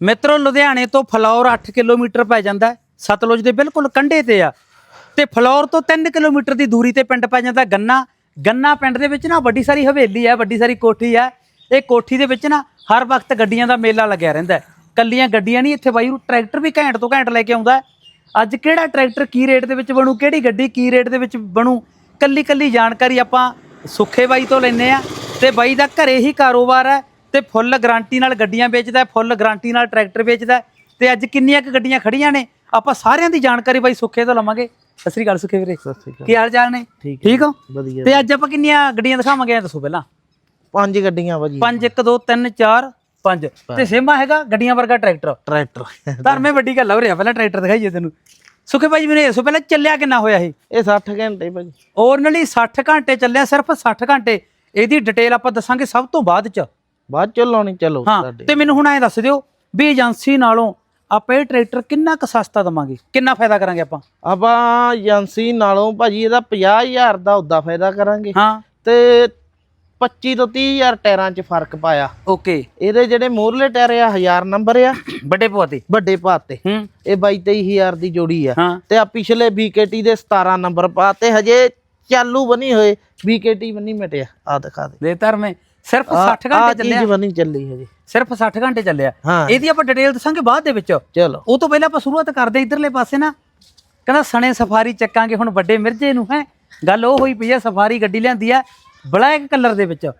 ਮਿੱਤਰੋ, ਲੁਧਿਆਣੇ ਤੋਂ ਫਲੌਰ 8 ਕਿਲੋਮੀਟਰ ਪੈ ਜਾਂਦਾ ਸਤਲੁਜ ਦੇ ਬਿਲਕੁਲ ਕੰਢੇ ਤੇ ਆ। ਤੇ ਫਲੌਰ ਤੋਂ 3 ਕਿਲੋਮੀਟਰ ਦੀ ਦੂਰੀ ਤੇ ਪਿੰਡ ਪੈ ਜਾਂਦਾ ਗੰਨਾ। ਗੰਨਾ ਪਿੰਡ ਦੇ ਵਿੱਚ ਨਾ ਵੱਡੀ ਸਾਰੀ ਹਵੇਲੀ ਹੈ ਵੱਡੀ ਸਾਰੀ ਕੋਠੀ ਹੈ ਇਹ ਕੋਠੀ ਦੇ ਵਿੱਚ ਨਾ ਹਰ ਵਕਤ ਗੱਡੀਆਂ ਦਾ ਮੇਲਾ ਲੱਗਿਆ ਰਹਿੰਦਾ ਹੈ। ਕੱਲੀਆਂ ਗੱਡੀਆਂ ਨਹੀਂ, ਇੱਥੇ ਬਾਈ ਨੂੰ ਟਰੈਕਟਰ ਵੀ ਘੈਂਟ ਤੋਂ ਘੈਂਟ ਲੈ ਕੇ ਆਉਂਦਾ ਅੱਜ ਕਿਹੜਾ ਟਰੈਕਟਰ ਕੀ ਰੇਟ ਦੇ ਵਿੱਚ ਬਣੂ, ਕਿਹੜੀ ਗੱਡੀ ਕੀ ਰੇਟ ਦੇ ਵਿੱਚ ਬਣੂ ਕੱਲੀ ਕੱਲੀ ਜਾਣਕਾਰੀ ਆਪਾਂ ਸੁੱਖੇ ਬਾਈ ਤੋਂ ਲੈਨੇ ਆ ਤੇ ਬਾਈ ਦਾ ਘਰੇ ਹੀ ਕਾਰੋਬਾਰ ਹੈ। ਤੇ ਫੁੱਲ ਗਾਰੰਟੀ ਨਾਲ ਗੱਡੀਆਂ ਵੇਚਦਾ ਹੈ, ਫੁੱਲ ਗਾਰੰਟੀ ਨਾਲ ਟਰੈਕਟਰ ਵੇਚਦਾ ਤੇ ਅੱਜ ਕਿੰਨੀਆਂ ਕੁ ਗੱਡੀਆਂ ਖੜੀਆਂ ਨੇ? ਆਪਾਂ ਸਾਰਿਆਂ ਦੀ ਜਾਣਕਾਰੀ ਬਾਈ ਸੁੱਖੇ ਤੋਂ ਲਵਾਂਗੇ। ਸਤਿ ਸ੍ਰੀ ਅਕਾਲ ਸੁੱਖੇ ਵੀਰੇ। ਸਤਿ ਸ਼੍ਰੀ ਅਕਾਲ। ਕੀ ਹਾਲ ਚਾਲ ਨੇ? ਠੀਕ ਹੋ ਵਧੀਆ ਤੇ ਅੱਜ ਆਪਾਂ ਕਿੰਨੀਆਂ ਗੱਡੀਆਂ ਦਿਖਾਵਾਂਗੇ ਦੱਸੋ ਪਹਿਲਾਂ। ਪੰਜ ਗੱਡੀਆਂ ਭਾਜੀ 5 1 2 3 4 5 ਤੇ ਸੇਮਾ ਹੈਗਾ ਗੱਡੀਆਂ ਵਰਗਾ ਟਰੈਕਟਰ। ਟਰੈਕਟਰ। ਧਰਮੇ ਵੱਡੀ ਗੱਲ ਹੋ ਰਿਹਾ ਪਹਿਲਾਂ ਟਰੈਕਟਰ ਦਿਖਾਈਏ ਤੈਨੂੰ। ਸੁੱਖੇ ਭਾਈ ਮੈਨੂੰ ਦੱਸੋ ਪਹਿਲਾਂ ਚੱਲਿਆ ਕਿੰਨਾ ਹੋਇਆ ਇਹ? ਇਹ 60 ਘੰਟੇ ਭਾਜੀ। ਓਰਨਲੀ 60 ਘੰਟੇ ਚੱਲਿਆ ਸਿਰਫ 60 ਘੰਟੇ। ਇਹਦੀ ਡਿਟੇਲ ਆਪਾਂ ਦੱਸਾਂਗੇ ਸਭ ਤੋਂ ਬਾਅਦ ਚ। ਬਾਅਦ ਚ ਲਾਉਣੀ ਚਲੋ ਹਾਂ ਤੇ ਮੈਨੂੰ ਹੁਣ ਐਂ ਦੱਸ ਦਿਓ ਵੀ ਏਜੰਸੀ ਨਾਲੋਂ ਆਪਾਂ ਇਹ ਟਰੈਕਟਰ ਕਿੰਨਾ ਕੁ ਸਸਤਾ ਦਵਾਂਗੇ? ਕਿੰਨਾ ਫਾਇਦਾ ਕਰਾਂਗੇ ਆਪਾਂ? ਆਪਾਂ ਏਜੰਸੀ ਨਾਲੋਂ ਭਾਜੀ ਇਹਦਾ 50000 ਦਾ ਉਦਾਂ ਫਾਇਦਾ ਕਰਾਂਗੇ। ਹਾਂ। ਤੇ 25 ਤੋਂ 30000 ਟਾਇਰਾਂ 'ਚ ਫ਼ਰਕ ਪਾਇਆ। ਓਕੇ। ਇਹਦੇ ਜਿਹੜੇ ਮੋਰਲੇ ਟਾਇਰ ਆ 1000 ਨੰਬਰ ਆ। ਵੱਡੇ ਪਵਾਤੇ ਵੱਡੇ ਪਾਤੇ ਹੂੰ। ਇਹ 22 23000 ਦੀ ਜੋੜੀ ਆ। ਤੇ ਆ ਪਿਛਲੇ BKT ਦੇ 17 ਨੰਬਰ ਪਾਤੇ ਹਜੇ ਚਾਲੂ ਬਣੀ ਹੋਏ। BKT ਬਣੀ ਮਿਟਿਆ। ਆ ਦਿਖਾ ਦੇ। ਦੇ ਧਰਮੇ। ਸਿਰਫ ਆ 60 ਘੰਟੇ ਚੀਜ਼ ਚੱਲਿਆ। ਬਣੀ ਚੱਲੀ ਹਜੇ। ਸਿਰਫ 60 ਘੰਟੇ ਚੱਲਿਆ। ਹਾਂ। ਇਹਦੀ ਆਪਾਂ ਡਿਟੇਲ ਦੱਸਾਂਗੇ ਬਾਅਦ ਦੇ ਵਿੱਚ। ਚਲੋ। ਉਹ ਤੋਂ ਪਹਿਲਾਂ ਆਪਾਂ ਸ਼ੁਰੂਆਤ ਕਰਦੇ ਇਧਰਲੇ ਪਾਸੇ ਨਾ। ਕਹਿੰਦਾ ਸਣੇ ਸਫਾਰੀ ਚੱਕਾਂਗੇ ਹੁਣ ਵੱਡੇ ਮਿਰਜੇ ਨੂੰ ਹੈ। ਗੱਲ ਉਹ ਹੋਈ ਪਈ ਆ ਸਫਾਰੀ ਗੱਡੀ ਲਿਆਂਦੀ ਆ ਬਲੈਕ ਕਲਰ ਦੇ ਵਿੱਚ।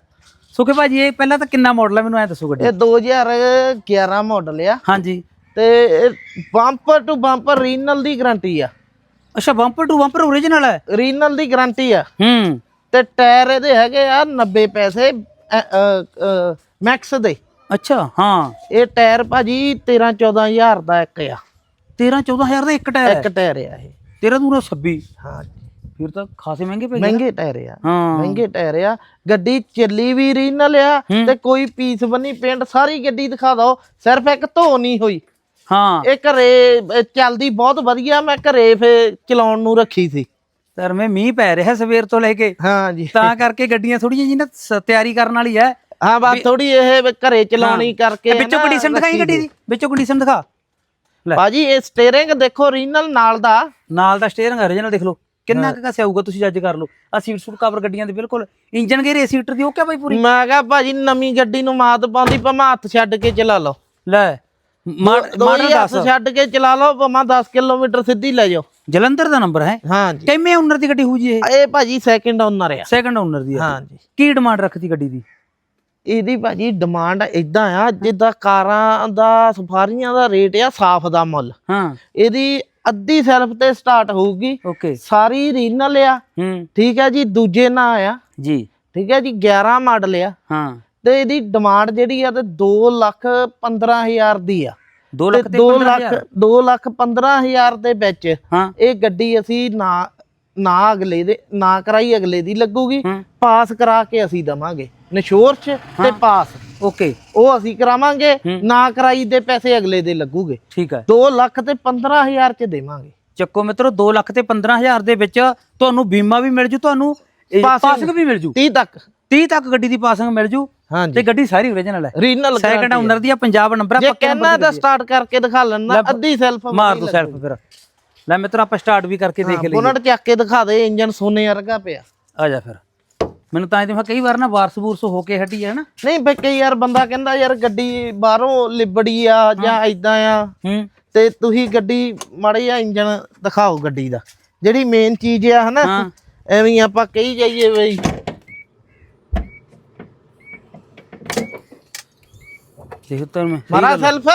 ਸੁਖੇ ਭਾਜੀ ਇਹ ਪਹਿਲਾਂ ਤਾਂ ਕਿੰਨਾ ਮਾਡਲ ਆ? ਮੈਨੂੰ ਐ ਦੱਸੋ ਗੱਡੀ। ਇਹ 2011 ਮਾਡਲ ਆ। ਹਾਂਜੀ। ਤੇ ਬੰਪਰ ਟੂ ਬੰਪਰ ਰੀਨਲ ਦੀ ਗਾਰੰਟੀ ਆ। ਅੱਛਾ ਬੰਪਰ ਟੂ ਬੰਪਰ ਓਰੀਜਨਲ ਹੈ ਰੀਨਲ ਦੀ ਗਾਰੰਟੀ ਆ। ਹੂੰ। ਤੇ ਟਾਇਰ ਇਹਦੇ ਹੈਗੇ ਆ 90 ਪੈਸੇ ਮੈਕਸ ਦੇ। ਅੱਛਾ ਹਾਂ। ਇਹ ਟਾਇਰ ਭਾਜੀ 13 14000 ਦਾ ਇੱਕ ਆ। 13 14000 ਦਾ ਇੱਕ ਟਾਇਰ ਇੱਕ ਟਾਇਰ ਆ ਇਹ। ਤੇਰਾ ਦੂਰਾ 26 ਹਾਂ। ਫਿਰ ਤਾਂ ਖਾਸੇ ਮਹਿੰਗੇ ਪੈ ਗਏ ਮਹਿੰਗੇ ਟਾਇਰ ਆ। ਹਾਂ। ਮਹਿੰਗੇ ਟਾਇਰ ਆ। ਗੱਡੀ ਚੱਲੀ ਵੀ ਰੀਨਲ ਆ। ਤੇ ਕੋਈ ਪੀਸ ਬਣੀ ਪੇਂਟ ਸਾਰੀ ਗੱਡੀ ਦਿਖਾ ਦੋ। ਸਿਰਫ ਇੱਕ ਧੋ ਨਹੀਂ ਹੋਈ। ਹਾਂ। ਇਹ ਘਰੇ ਚੱਲਦੀ ਬਹੁਤ ਵਧੀਆ। ਮੈਂ ਘਰੇ ਫੇ ਚਲਾਉਣ ਨੂੰ ਰੱਖੀ ਸੀ। ਸਰ ਮੈਂ ਮੀਂਹ ਪੈ ਰਿਹਾ ਸਵੇਰ ਤੋਂ ਲੈ ਕੇ। ਹਾਂ ਜੀ ਤਾਂ ਕਰਕੇ ਗੱਡੀਆਂ ਥੋੜੀਆਂ ਜੀ ਨਾ ਸ- ਤਿਆਰੀ ਕਰਨ ਵਾਲੀ ਹੈ ਹਾਂ ਬਸ ਥੋੜੀ ਇਹ ਵੀ ਘਰੇ ਚਲਾਉਣੀ ਕਰਕੇ ਇਹ ਵਿੱਚੋਂ ਨਾ ਕੰਡੀਸ਼ਨ ਦਿਖਾਈ ਗੱਡੀ ਦੀ। ਦੀ। ਵਿੱਚੋਂ ਕੰਡੀਸ਼ਨ ਦਿਖਾ। ਲੈ। ਭਾਜੀ ਇਹ ਸਟੀਅਰਿੰਗ ਦੇਖੋ ਰੀਨਲ ਨਾਲ ਦਾ। ਨਾਲ ਦਾ ਸਟੀਅਰਿੰਗ origignal ਦੇਖ ਲਓ। ਕਿੰਨਾ ਕੁ ਘਸਿਆ ਹੋਊਗਾ ਤੁਸੀਂ ਜੱਜ ਕਰ ਲਓ। ਆ ਸੀਟ ਸੂਟ ਕਵਰ ਗੱਡੀਆਂ ਦੇ ਬਿਲਕੁਲ ਇੰਜਨ ਗੇਅਰ ਸੀਟਰ ਦੀ ਉਹ ਕਿਆ ਬਾਈ ਪੂਰੀ? ਮੈਂ ਕਿਹਾ ਭਾਜੀ ਨਵੀਂ ਗੱਡੀ ਨੂੰ ਮਾਤ ਪਾਉਂਦੀ ਭਾਵੇਂ ਹੱਥ ਛੱਡ ਕੇ ਚਲਾ ਲਓ। ਲੈ। ਦੋ ਮਾਡਲ ਹੱਥ 10 ਛੱਡ ਕੇ ਚਲਾ ਲਓ ਭਾਵੇਂ 10 ਕਿਲੋਮੀਟਰ ਸਿੱਧੀ ਲੈ ਜਾਓ। ਜਲੰਧਰ ਦਾ ਨੰਬਰ ਹੈ। ਹਾਂ ਜੀ ਕਿੰਨੇ ਓਨਰ ਦੀ ਗੱਡੀ ਹੋਊ ਜੀ ਇਹ? ਇਹ ਭਾਜੀ ਸੈਕਿੰਡ ਓਨਰ ਆ। ਸੈਕੰਡ ਓਨਰ ਦੀ ਹੈ ਹਾਂ ਜੀ ਕੀ ਡਿਮਾਂਡ ਰੱਖਦੀ ਗੱਡੀ ਦੀ? ਇਹਦੀ ਭਾਜੀ ਡਿਮਾਂਡ ਇਦਾਂ ਆ ਜਿੱਦਾਂ ਕਾਰਾਂ ਦਾ ਸਫਾਰੀਆਂ ਦਾ ਰੇਟ ਆ ਸਾਫ਼ ਦਾ ਮੁੱਲ। ਹਾਂ। ਇਹਦੀ ਅੱਧੀ ਸੈਲਫ ਤੇ ਸਟਾਰਟ ਹੋਊਗੀ। ਓਕੇ ਸਾਰੀ ਰੀਨਲ ਆ। ਹੂੰ। ਠੀਕ ਹੈ ਜੀ ਦੂਜੇ ਨਾਂ ਆ। ਜੀ। ਠੀਕ ਹੈ ਜੀ 11 ਮਾਡਲ ਆ। ਹਾਂ। ਤੇ ਇਹਦੀ ਡਿਮਾਂਡ ਜਿਹੜੀ ਆ ਤੇ 2 ਲੱਖ 15000 ਦੀ ਆ। 2 ਤੇ ਲੱਖ ਤੇ 2 15 ਲੱਖ 2 ਲੱਖ 15000 ਦੇ ਵਿੱਚ ਇਹ ਗੱਡੀ ਅਸੀਂ ਨਾ ਨਾ ਅਗਲੇ ਦੇ ਨਾ ਕਰਾਈ ਅਗਲੇ ਦੀ ਲੱਗੂਗੀ। ਪਾਸ ਕਰਾ ਕੇ ਅਸੀਂ ਦਵਾਂਗੇ। ਨਿਸ਼ੋਰਚ ਤੇ ਪਾਸ। ਓਕੇ। ਉਹ ਅਸੀਂ ਕਰਾਵਾਂਗੇ। ਨਾ ਕਰਾਈ ਦੇ ਪੈਸੇ ਅਗਲੇ ਦੇ ਲੱਗੂਗੇ। ਠੀਕ ਹੈ। 2 ਲੱਖ ਤੇ 15000 ਚ ਦੇਵਾਂਗੇ। ਚੱਕੋ ਮਿੱਤਰੋ 2 ਲੱਖ ਤੇ 15000 ਦੇ ਵਿੱਚ ਤੁਹਾਨੂੰ ਬੀਮਾ ਵੀ ਮਿਲ ਜੂ ਤੁਹਾਨੂੰ ਪਾਸਿੰਗ ਵੀ ਮਿਲ ਜੂ। 30 ਤੱਕ। 30 ਤੱਕ ਗੱਡੀ ਦੀ ਪਾਸਿੰਗ ਮਿਲ ਜੂ। ਤੇ ਹਾਂਜੀ ਗੱਡੀ ਸਾਰੀ ਓਰੀਜਨਲ ਹੈ। ਰੀਨਲ ਸੈਕੰਡ ਓਨਰ ਦੀ ਆ ਪੰਜਾਬ ਨੰਬਰ ਜੇ ਪੱਕੇ ਕਹਿਣਾ number ਤਾਂ ਸਟਾਰਟ ਕਰਕੇ ਦਿਖਾ ਲੈਣਾ ਅੱਧੀ ਸੈਲਫ ਮਾਰ ਦੋ ਸੈਲਫ ਫਿਰ। ਲੈ ਮਿੱਤਰੋ ਆਪਾਂ ਸਟਾਰਟ ਵੀ ਕਰਕੇ ਦੇਖ ਲਈਏ। ਬੁਨਟ ਚੱਕ ਕੇ ਦਿਖਾ ਦੇ ਇੰਜਨ ਸੋਨੇ ਵਰਗਾ ਪਿਆ। ਆ ਜਾ ਫਿਰ। ਮੈਨੂੰ ਤਾਂ ਇਹ ਕਈ ਵਾਰ ਨਾ ਵਾਰਸ ਬੂਰਸ ਹੋ ਕੇ ਹਟੀ ਹੈ ਨਾ। ਨਹੀਂ ਬਈ ਕਈ ਯਾਰ ਬੰਦਾ ਕਹਿੰਦਾ ਯਾਰ ਗੱਡੀ ਬਾਹਰੋਂ ਲਿਬੜੀ ਆ ਜਾਂ ਇਦਾਂ ਆ। ਹੂੰ। ਤੇ ਤੁਸੀਂ ਗੱਡੀ ਮਾੜੀ ਜਿਹਾ ਇੰਜਨ ਦਿਖਾਓ ਗੱਡੀ ਦਾ। ਜਿਹੜੀ ਮੇਨ ਚੀਜ਼ ਆ ਹਨਾ? ਹਾਂ। ਐਵੇਂ ਹੀ ਆਪਾਂ ਕਹੀ ਜਾਈਏ ਬਈ ਦੇਖੋ ਤਾਂ ਮੈਂ। ਮਾਰਾ ਸੈਲਫ?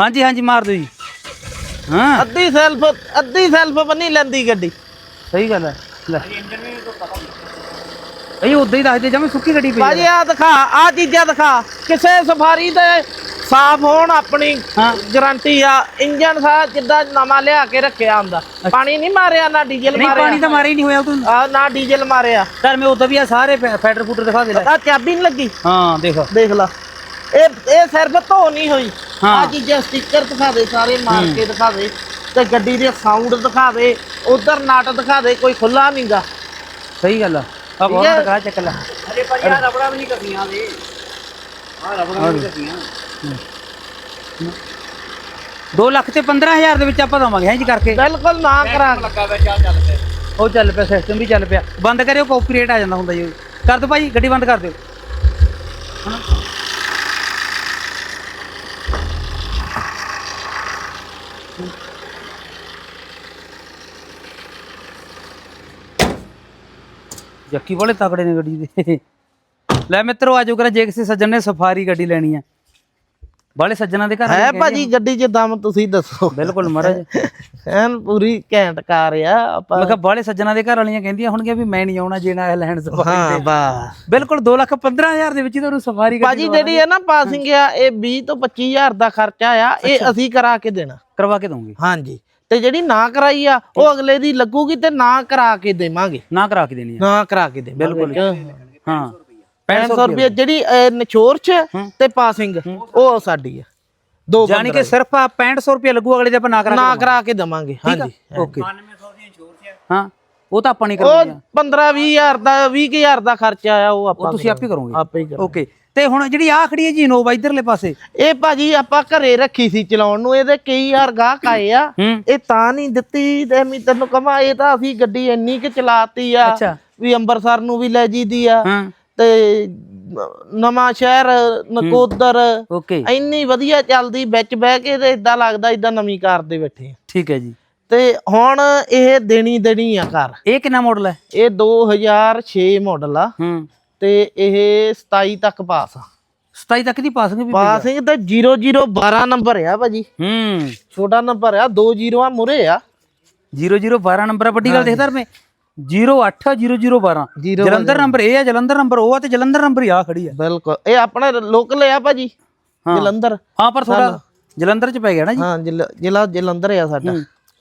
ਹਾਂਜੀ ਹਾਂਜੀ ਮਾਰ ਦਿਓ ਜੀ। ਹਾਂ। ਅੱਧੀ ਸੈਲਫ ਅੱਧੀ ਸੈਲਫ ਬਣੀ ਲੈਂਦੀ ਗੱਡੀ। ਸਹੀ ਗੱਲ ਹੈ ਲੈ। ਇਹ ਉਦਾਂ ਹੀ ਦੱਸਦੇ ਜਿਵੇਂ ਸੁੱਕੀ ਗੱਡੀ ਪਈ ਭਾਜੀ ਆ ਦਿਖਾ ਆ ਚੀਜ਼ਾਂ ਦਿਖਾ। ਕਿਸੇ ਸਫਾਰੀ ਤੇ ਸਾਫ਼ ਹੋਣ ਆਪਣੀ ਹਾਂ। ਗਾਰੰਟੀ ਆ। ਇੰਜਨ ਸਾ ਜਿੱਦਾਂ ਨਵਾਂ ਲਿਆ ਕੇ ਰੱਖਿਆ ਹੁੰਦਾ। ਪਾਣੀ ਨਹੀਂ ਮਾਰਿਆ ਨਾ ਡੀਜ਼ਲ ਨਹੀਂ ਪਾਣੀ ਮਾਰਿਆ ਤਾਂ ਮਾਰੇ ਹੀ ਨਹੀਂ ਹੋਇਆ ਤੂੰ ਆ ਨਾ ਡੀਜ਼ਲ ਮਾਰਿਆ। ਸਰ ਮੈਂ ਉਦਾਂ ਵੀ ਆ ਸਾਰੇ ਫੈ- ਫੈਡਰ ਫੂਟਰ ਦਿਖਾ ਦੇ ਲੈ। ਆ ਚਾਬੀ ਨਹੀਂ ਲੱਗੀ। ਹਾਂ ਦੇਖ। ਦੇਖ ਲਾ। ਇਹ ਇਹ ਸਿਰਫ ਧੋ ਨਹੀਂ ਹੋਈ। ਆ ਚੀਜ਼ਾਂ ਸਟicker ਦਿਖਾ ਦੇ ਸਾਰੇ ਮਾਰ ਕੇ ਦਿਖਾ ਦੇ ਤੇ ਗੱਡੀ ਦੇ ਸਾਊਂਡ ਦਿਖਾ ਦੇ ਉਧਰ ਨਟ ਦਿਖਾ ਦੇ ਕੋਈ ਖੁੱਲਾ ਨਹੀਂਗਾ ਸਹੀ ਗੱਲ ਆ। ਆ ਬਹੁਤ ਹੈ। ਦਿਖਾ ਚੱਕ ਲੈ। ਅਰੇ ਭਾਈ ਆ ਰਬੜਾ ਵੀ ਨਹੀਂ ਕਰਦੀਆਂ ਦੇ ਆ ਰਬੜਾ ਵੀ ਨਹੀਂ ਕਰਦੀਆਂ 2 ਲੱਖ ਤੇ 15000 ਦੇ ਵਿੱਚ ਆਪਾਂ ਦਵਾਂਗੇ ਹੈ ਜੀ ਕਰਕੇ। ਬਿਲਕੁਲ ਨਾ ਕਰਾ ਲੱਗਾ ਵੇ ਚੱਲ ਚੱਲ ਪਏ ਉਹ ਚੱਲ ਪਿਆ ਸਿਸਟਮ ਵੀ ਚੱਲ ਪਿਆ। ਬੰਦ ਕਰਿਓ ਕਾਪੀਰਾਈਟ ਆ ਜਾਂਦਾ ਹੁੰਦਾ ਜੀ। ਕਰ ਦਿਓ ਭਾਈ ਗੱਡੀ ਬੰਦ ਕਰ ਦਿਓ। ਹਨਾ? ਜੱਕੀ ਵਾਲੇ ਤਕੜੇ ਨੇ ਗੱਡੀ ਦੇ। ਲੈ ਮਿੱਤਰੋ ਆਜੋ ਕਰਾ ਜੇ ਕਿਸੇ ਸੱਜਣ ਨੇ ਸਫਾਰੀ ਗੱਡੀ ਲੈਣੀ ਹੈ ਬਾਲੇ ਸੱਜਣਾ ਦੇ ਘਰ ਹੈ ਭਾਜੀ ਗੱਡੀ 'ਚ ਦਮ ਤੁਸੀਂ ਦੱਸੋ। ਬਿਲਕੁਲ ਮਹਾਰਾਜ। ਐਨ ਪੂਰੀ ਘੈਂਟ ਕਾਰ ਆ ਆਪਾਂ ਮੈਂ ਕਿਹਾ ਬਾਲੇ ਸੱਜਣਾ ਦੇ ਘਰ ਵਾਲੀਆਂ ਕਹਿੰਦੀਆਂ ਹੋਣਗੀਆਂ ਵੀ ਮੈਂ ਨਹੀਂ ਆਉਣਾ ਜੇ ਨਾ ਇਹ ਲੈਣ ਸਫਾਰੀ ਹਾਂ ਬਸ। ਬਿਲਕੁਲ 2 ਲੱਖ 15000 ਦੇ ਵਿੱਚ ਹੀ ਤੁਹਾਨੂੰ ਸਫਾਰੀ ਗੱਡੀ ਭਾਜੀ ਜਿਹੜੀ ਹੈ ਨਾ ਪਾਸਿੰਗ ਆ ਇਹ 20 ਤੋਂ 25000 ਦਾ ਖਰਚਾ ਆ ਇਹ ਅਸੀਂ ਕਰਾ ਕੇ ਦੇਣਾ। ਕਰਵਾ ਕੇ ਦਵਾਂਗੇ ਹਾਂਜੀ। ਤੇ ਜਿਹੜੀ ਨਾ ਕਰਾਈ ਆ ਉਹ ਅਗਲੇ ਦੀ ਲੱਗੂਗੀ ਤੇ ਨਾ ਕਰਾ ਕੇ ਦੇਵਾਂਗੇ। ਨਾ ਕਰਾ ਕੇ ਦੇਣੀ ਹੈ ਨਾ ਕਰਾ ਕੇ ਦੇਵਾਂਗੇ। ਬਿਲਕੁਲ। ਹਾਂ। 500 ਰੁਪਏ ਜਿਹੜੀ ਨਿਚੋੜ ਚ ਤੇ ਪਾਸਿੰਗ ਉਹ ਸਾਡੀ ਆ। ਦੋ ਜਾਨੀ ਕਿ ਸਿਰਫ ਆ 6500 ਰੁਪਏ ਲੱਗੂ ਅਗਲੇ ਦੇ ਆਪਾਂ ਨਾ ਕਰਾ ਨਾ ਕਰਾ ਕੇ ਦੇਵਾਂਗੇ। ਹਾਂਜੀ। ਓਕੇ। ਹਾਂ। ਉਹ ਤਾਂ ਆਪਾਂ ਨਹੀਂ ਉਹ ਕਰਨੀ 15 20000 ਦਾ 20000 ਦਾ ਖਰਚਾ ਆ ਉਹ ਆਪਾਂ ਉਹ ਤੁਸੀਂ ਆਪੇ ਕਰੋਗੇ। ਆਪੇ ਹੀ ਕਰਾਂਗੇ। ਓਕੇ। ਤੇ ਹੁਣ ਜਿਹੜੀ ਆ ਖੜੀ ਹੈ ਜੀ ਇਨੋਵਾ ਇਧਰਲੇ ਪਾਸੇ। ਇਹ ਭਾਜੀ ਆਪਾਂ ਘਰੇ ਰੱਖੀ ਸੀ ਚਲਾਉਣ ਨੂੰ ਇਹਦੇ ਕਈ ਯਾਰ ਗਾਹਕ ਆਏ ਆ। ਇਹ ਤਾਂ ਨਹੀਂ ਦਿੱਤੀ ਤੇ ਮੈਂ ਤੈਨੂੰ ਕਹਾਂ ਇਹ ਤਾਂ ਅਸੀਂ ਗੱਡੀ ਇੰਨੀ ਕਿ ਚਲਾਤੀ ਆ ਵੀ ਅੰਮ੍ਰਿਤਸਰ ਨੂੰ ਵੀ ਲੈ ਜੀਦੀ ਆ। ਤੇ ਨਵਾਂ ਸ਼ਹਿਰ ਨਕੋਦਰ ਇੰਨੀ ਵਧੀਆ ਚੱਲਦੀ ਵਿੱਚ ਬਹਿ ਕੇ ਤੇ ਇਦਾਂ ਲੱਗਦਾ ਇਦਾਂ ਨਵੀਂ ਕਾਰ ਦੇ ਬੈਠੇ ਠੀਕ ਹੈ ਜੀ। ਤੇ ਹੁਣ ਇਹ ਦੇਣੀ ਦੇਣੀ ਆ ਕਾਰ। ਇਹ ਕਿੰਨਾ ਮਾਡਲ ਹੈ? ਇਹ 2006 ਮਾਡਲ ਆ। ਹੂੰ। ਤੇ ਇਹ 27 ਤੱਕ ਪਾਸ ਆ। 27 ਤੱਕ ਦੀ ਪਾਸਿੰਗ ਵੀ ਪਾਸਿੰਗ ਤੇ 0012 ਨੰਬਰ ਆ ਭਾਜੀ। ਹੂੰ। ਛੋਟਾ ਨੰਬਰ ਆ ਦੋ ਜ਼ੀਰੋਆਂ ਮੁਰੇ ਆ। 0012 ਨੰਬਰ ਆ ਵੱਡੀ ਗੱਲ ਦੇਖਦਾ ਮੈਂ 080012 ਜ਼ੀਰੋ ਜਲੰਧਰ ਨੰਬਰ ਇਹ ਆ ਜਲੰਧਰ ਨੰਬਰ ਉਹ ਆ ਤੇ ਜਲੰਧਰ ਨੰਬਰ ਹੀ ਆ ਖੜੀ ਆ। ਬਿਲਕੁਲ। ਇਹ ਆਪਣੇ ਲੋਕਲ ਆ ਭਾਜੀ ਹਾਂ। ਜਲੰਧਰ। ਹਾਂ ਪਰ ਥੋੜਾ ਜਲੰਧਰ ਚ ਪੈ ਗਿਆ ਨਾ ਜੀ। ਹਾਂ ਜ਼ਿਲ੍ਹਾ ਜਲੰਧਰ ਆ ਸਾਡਾ।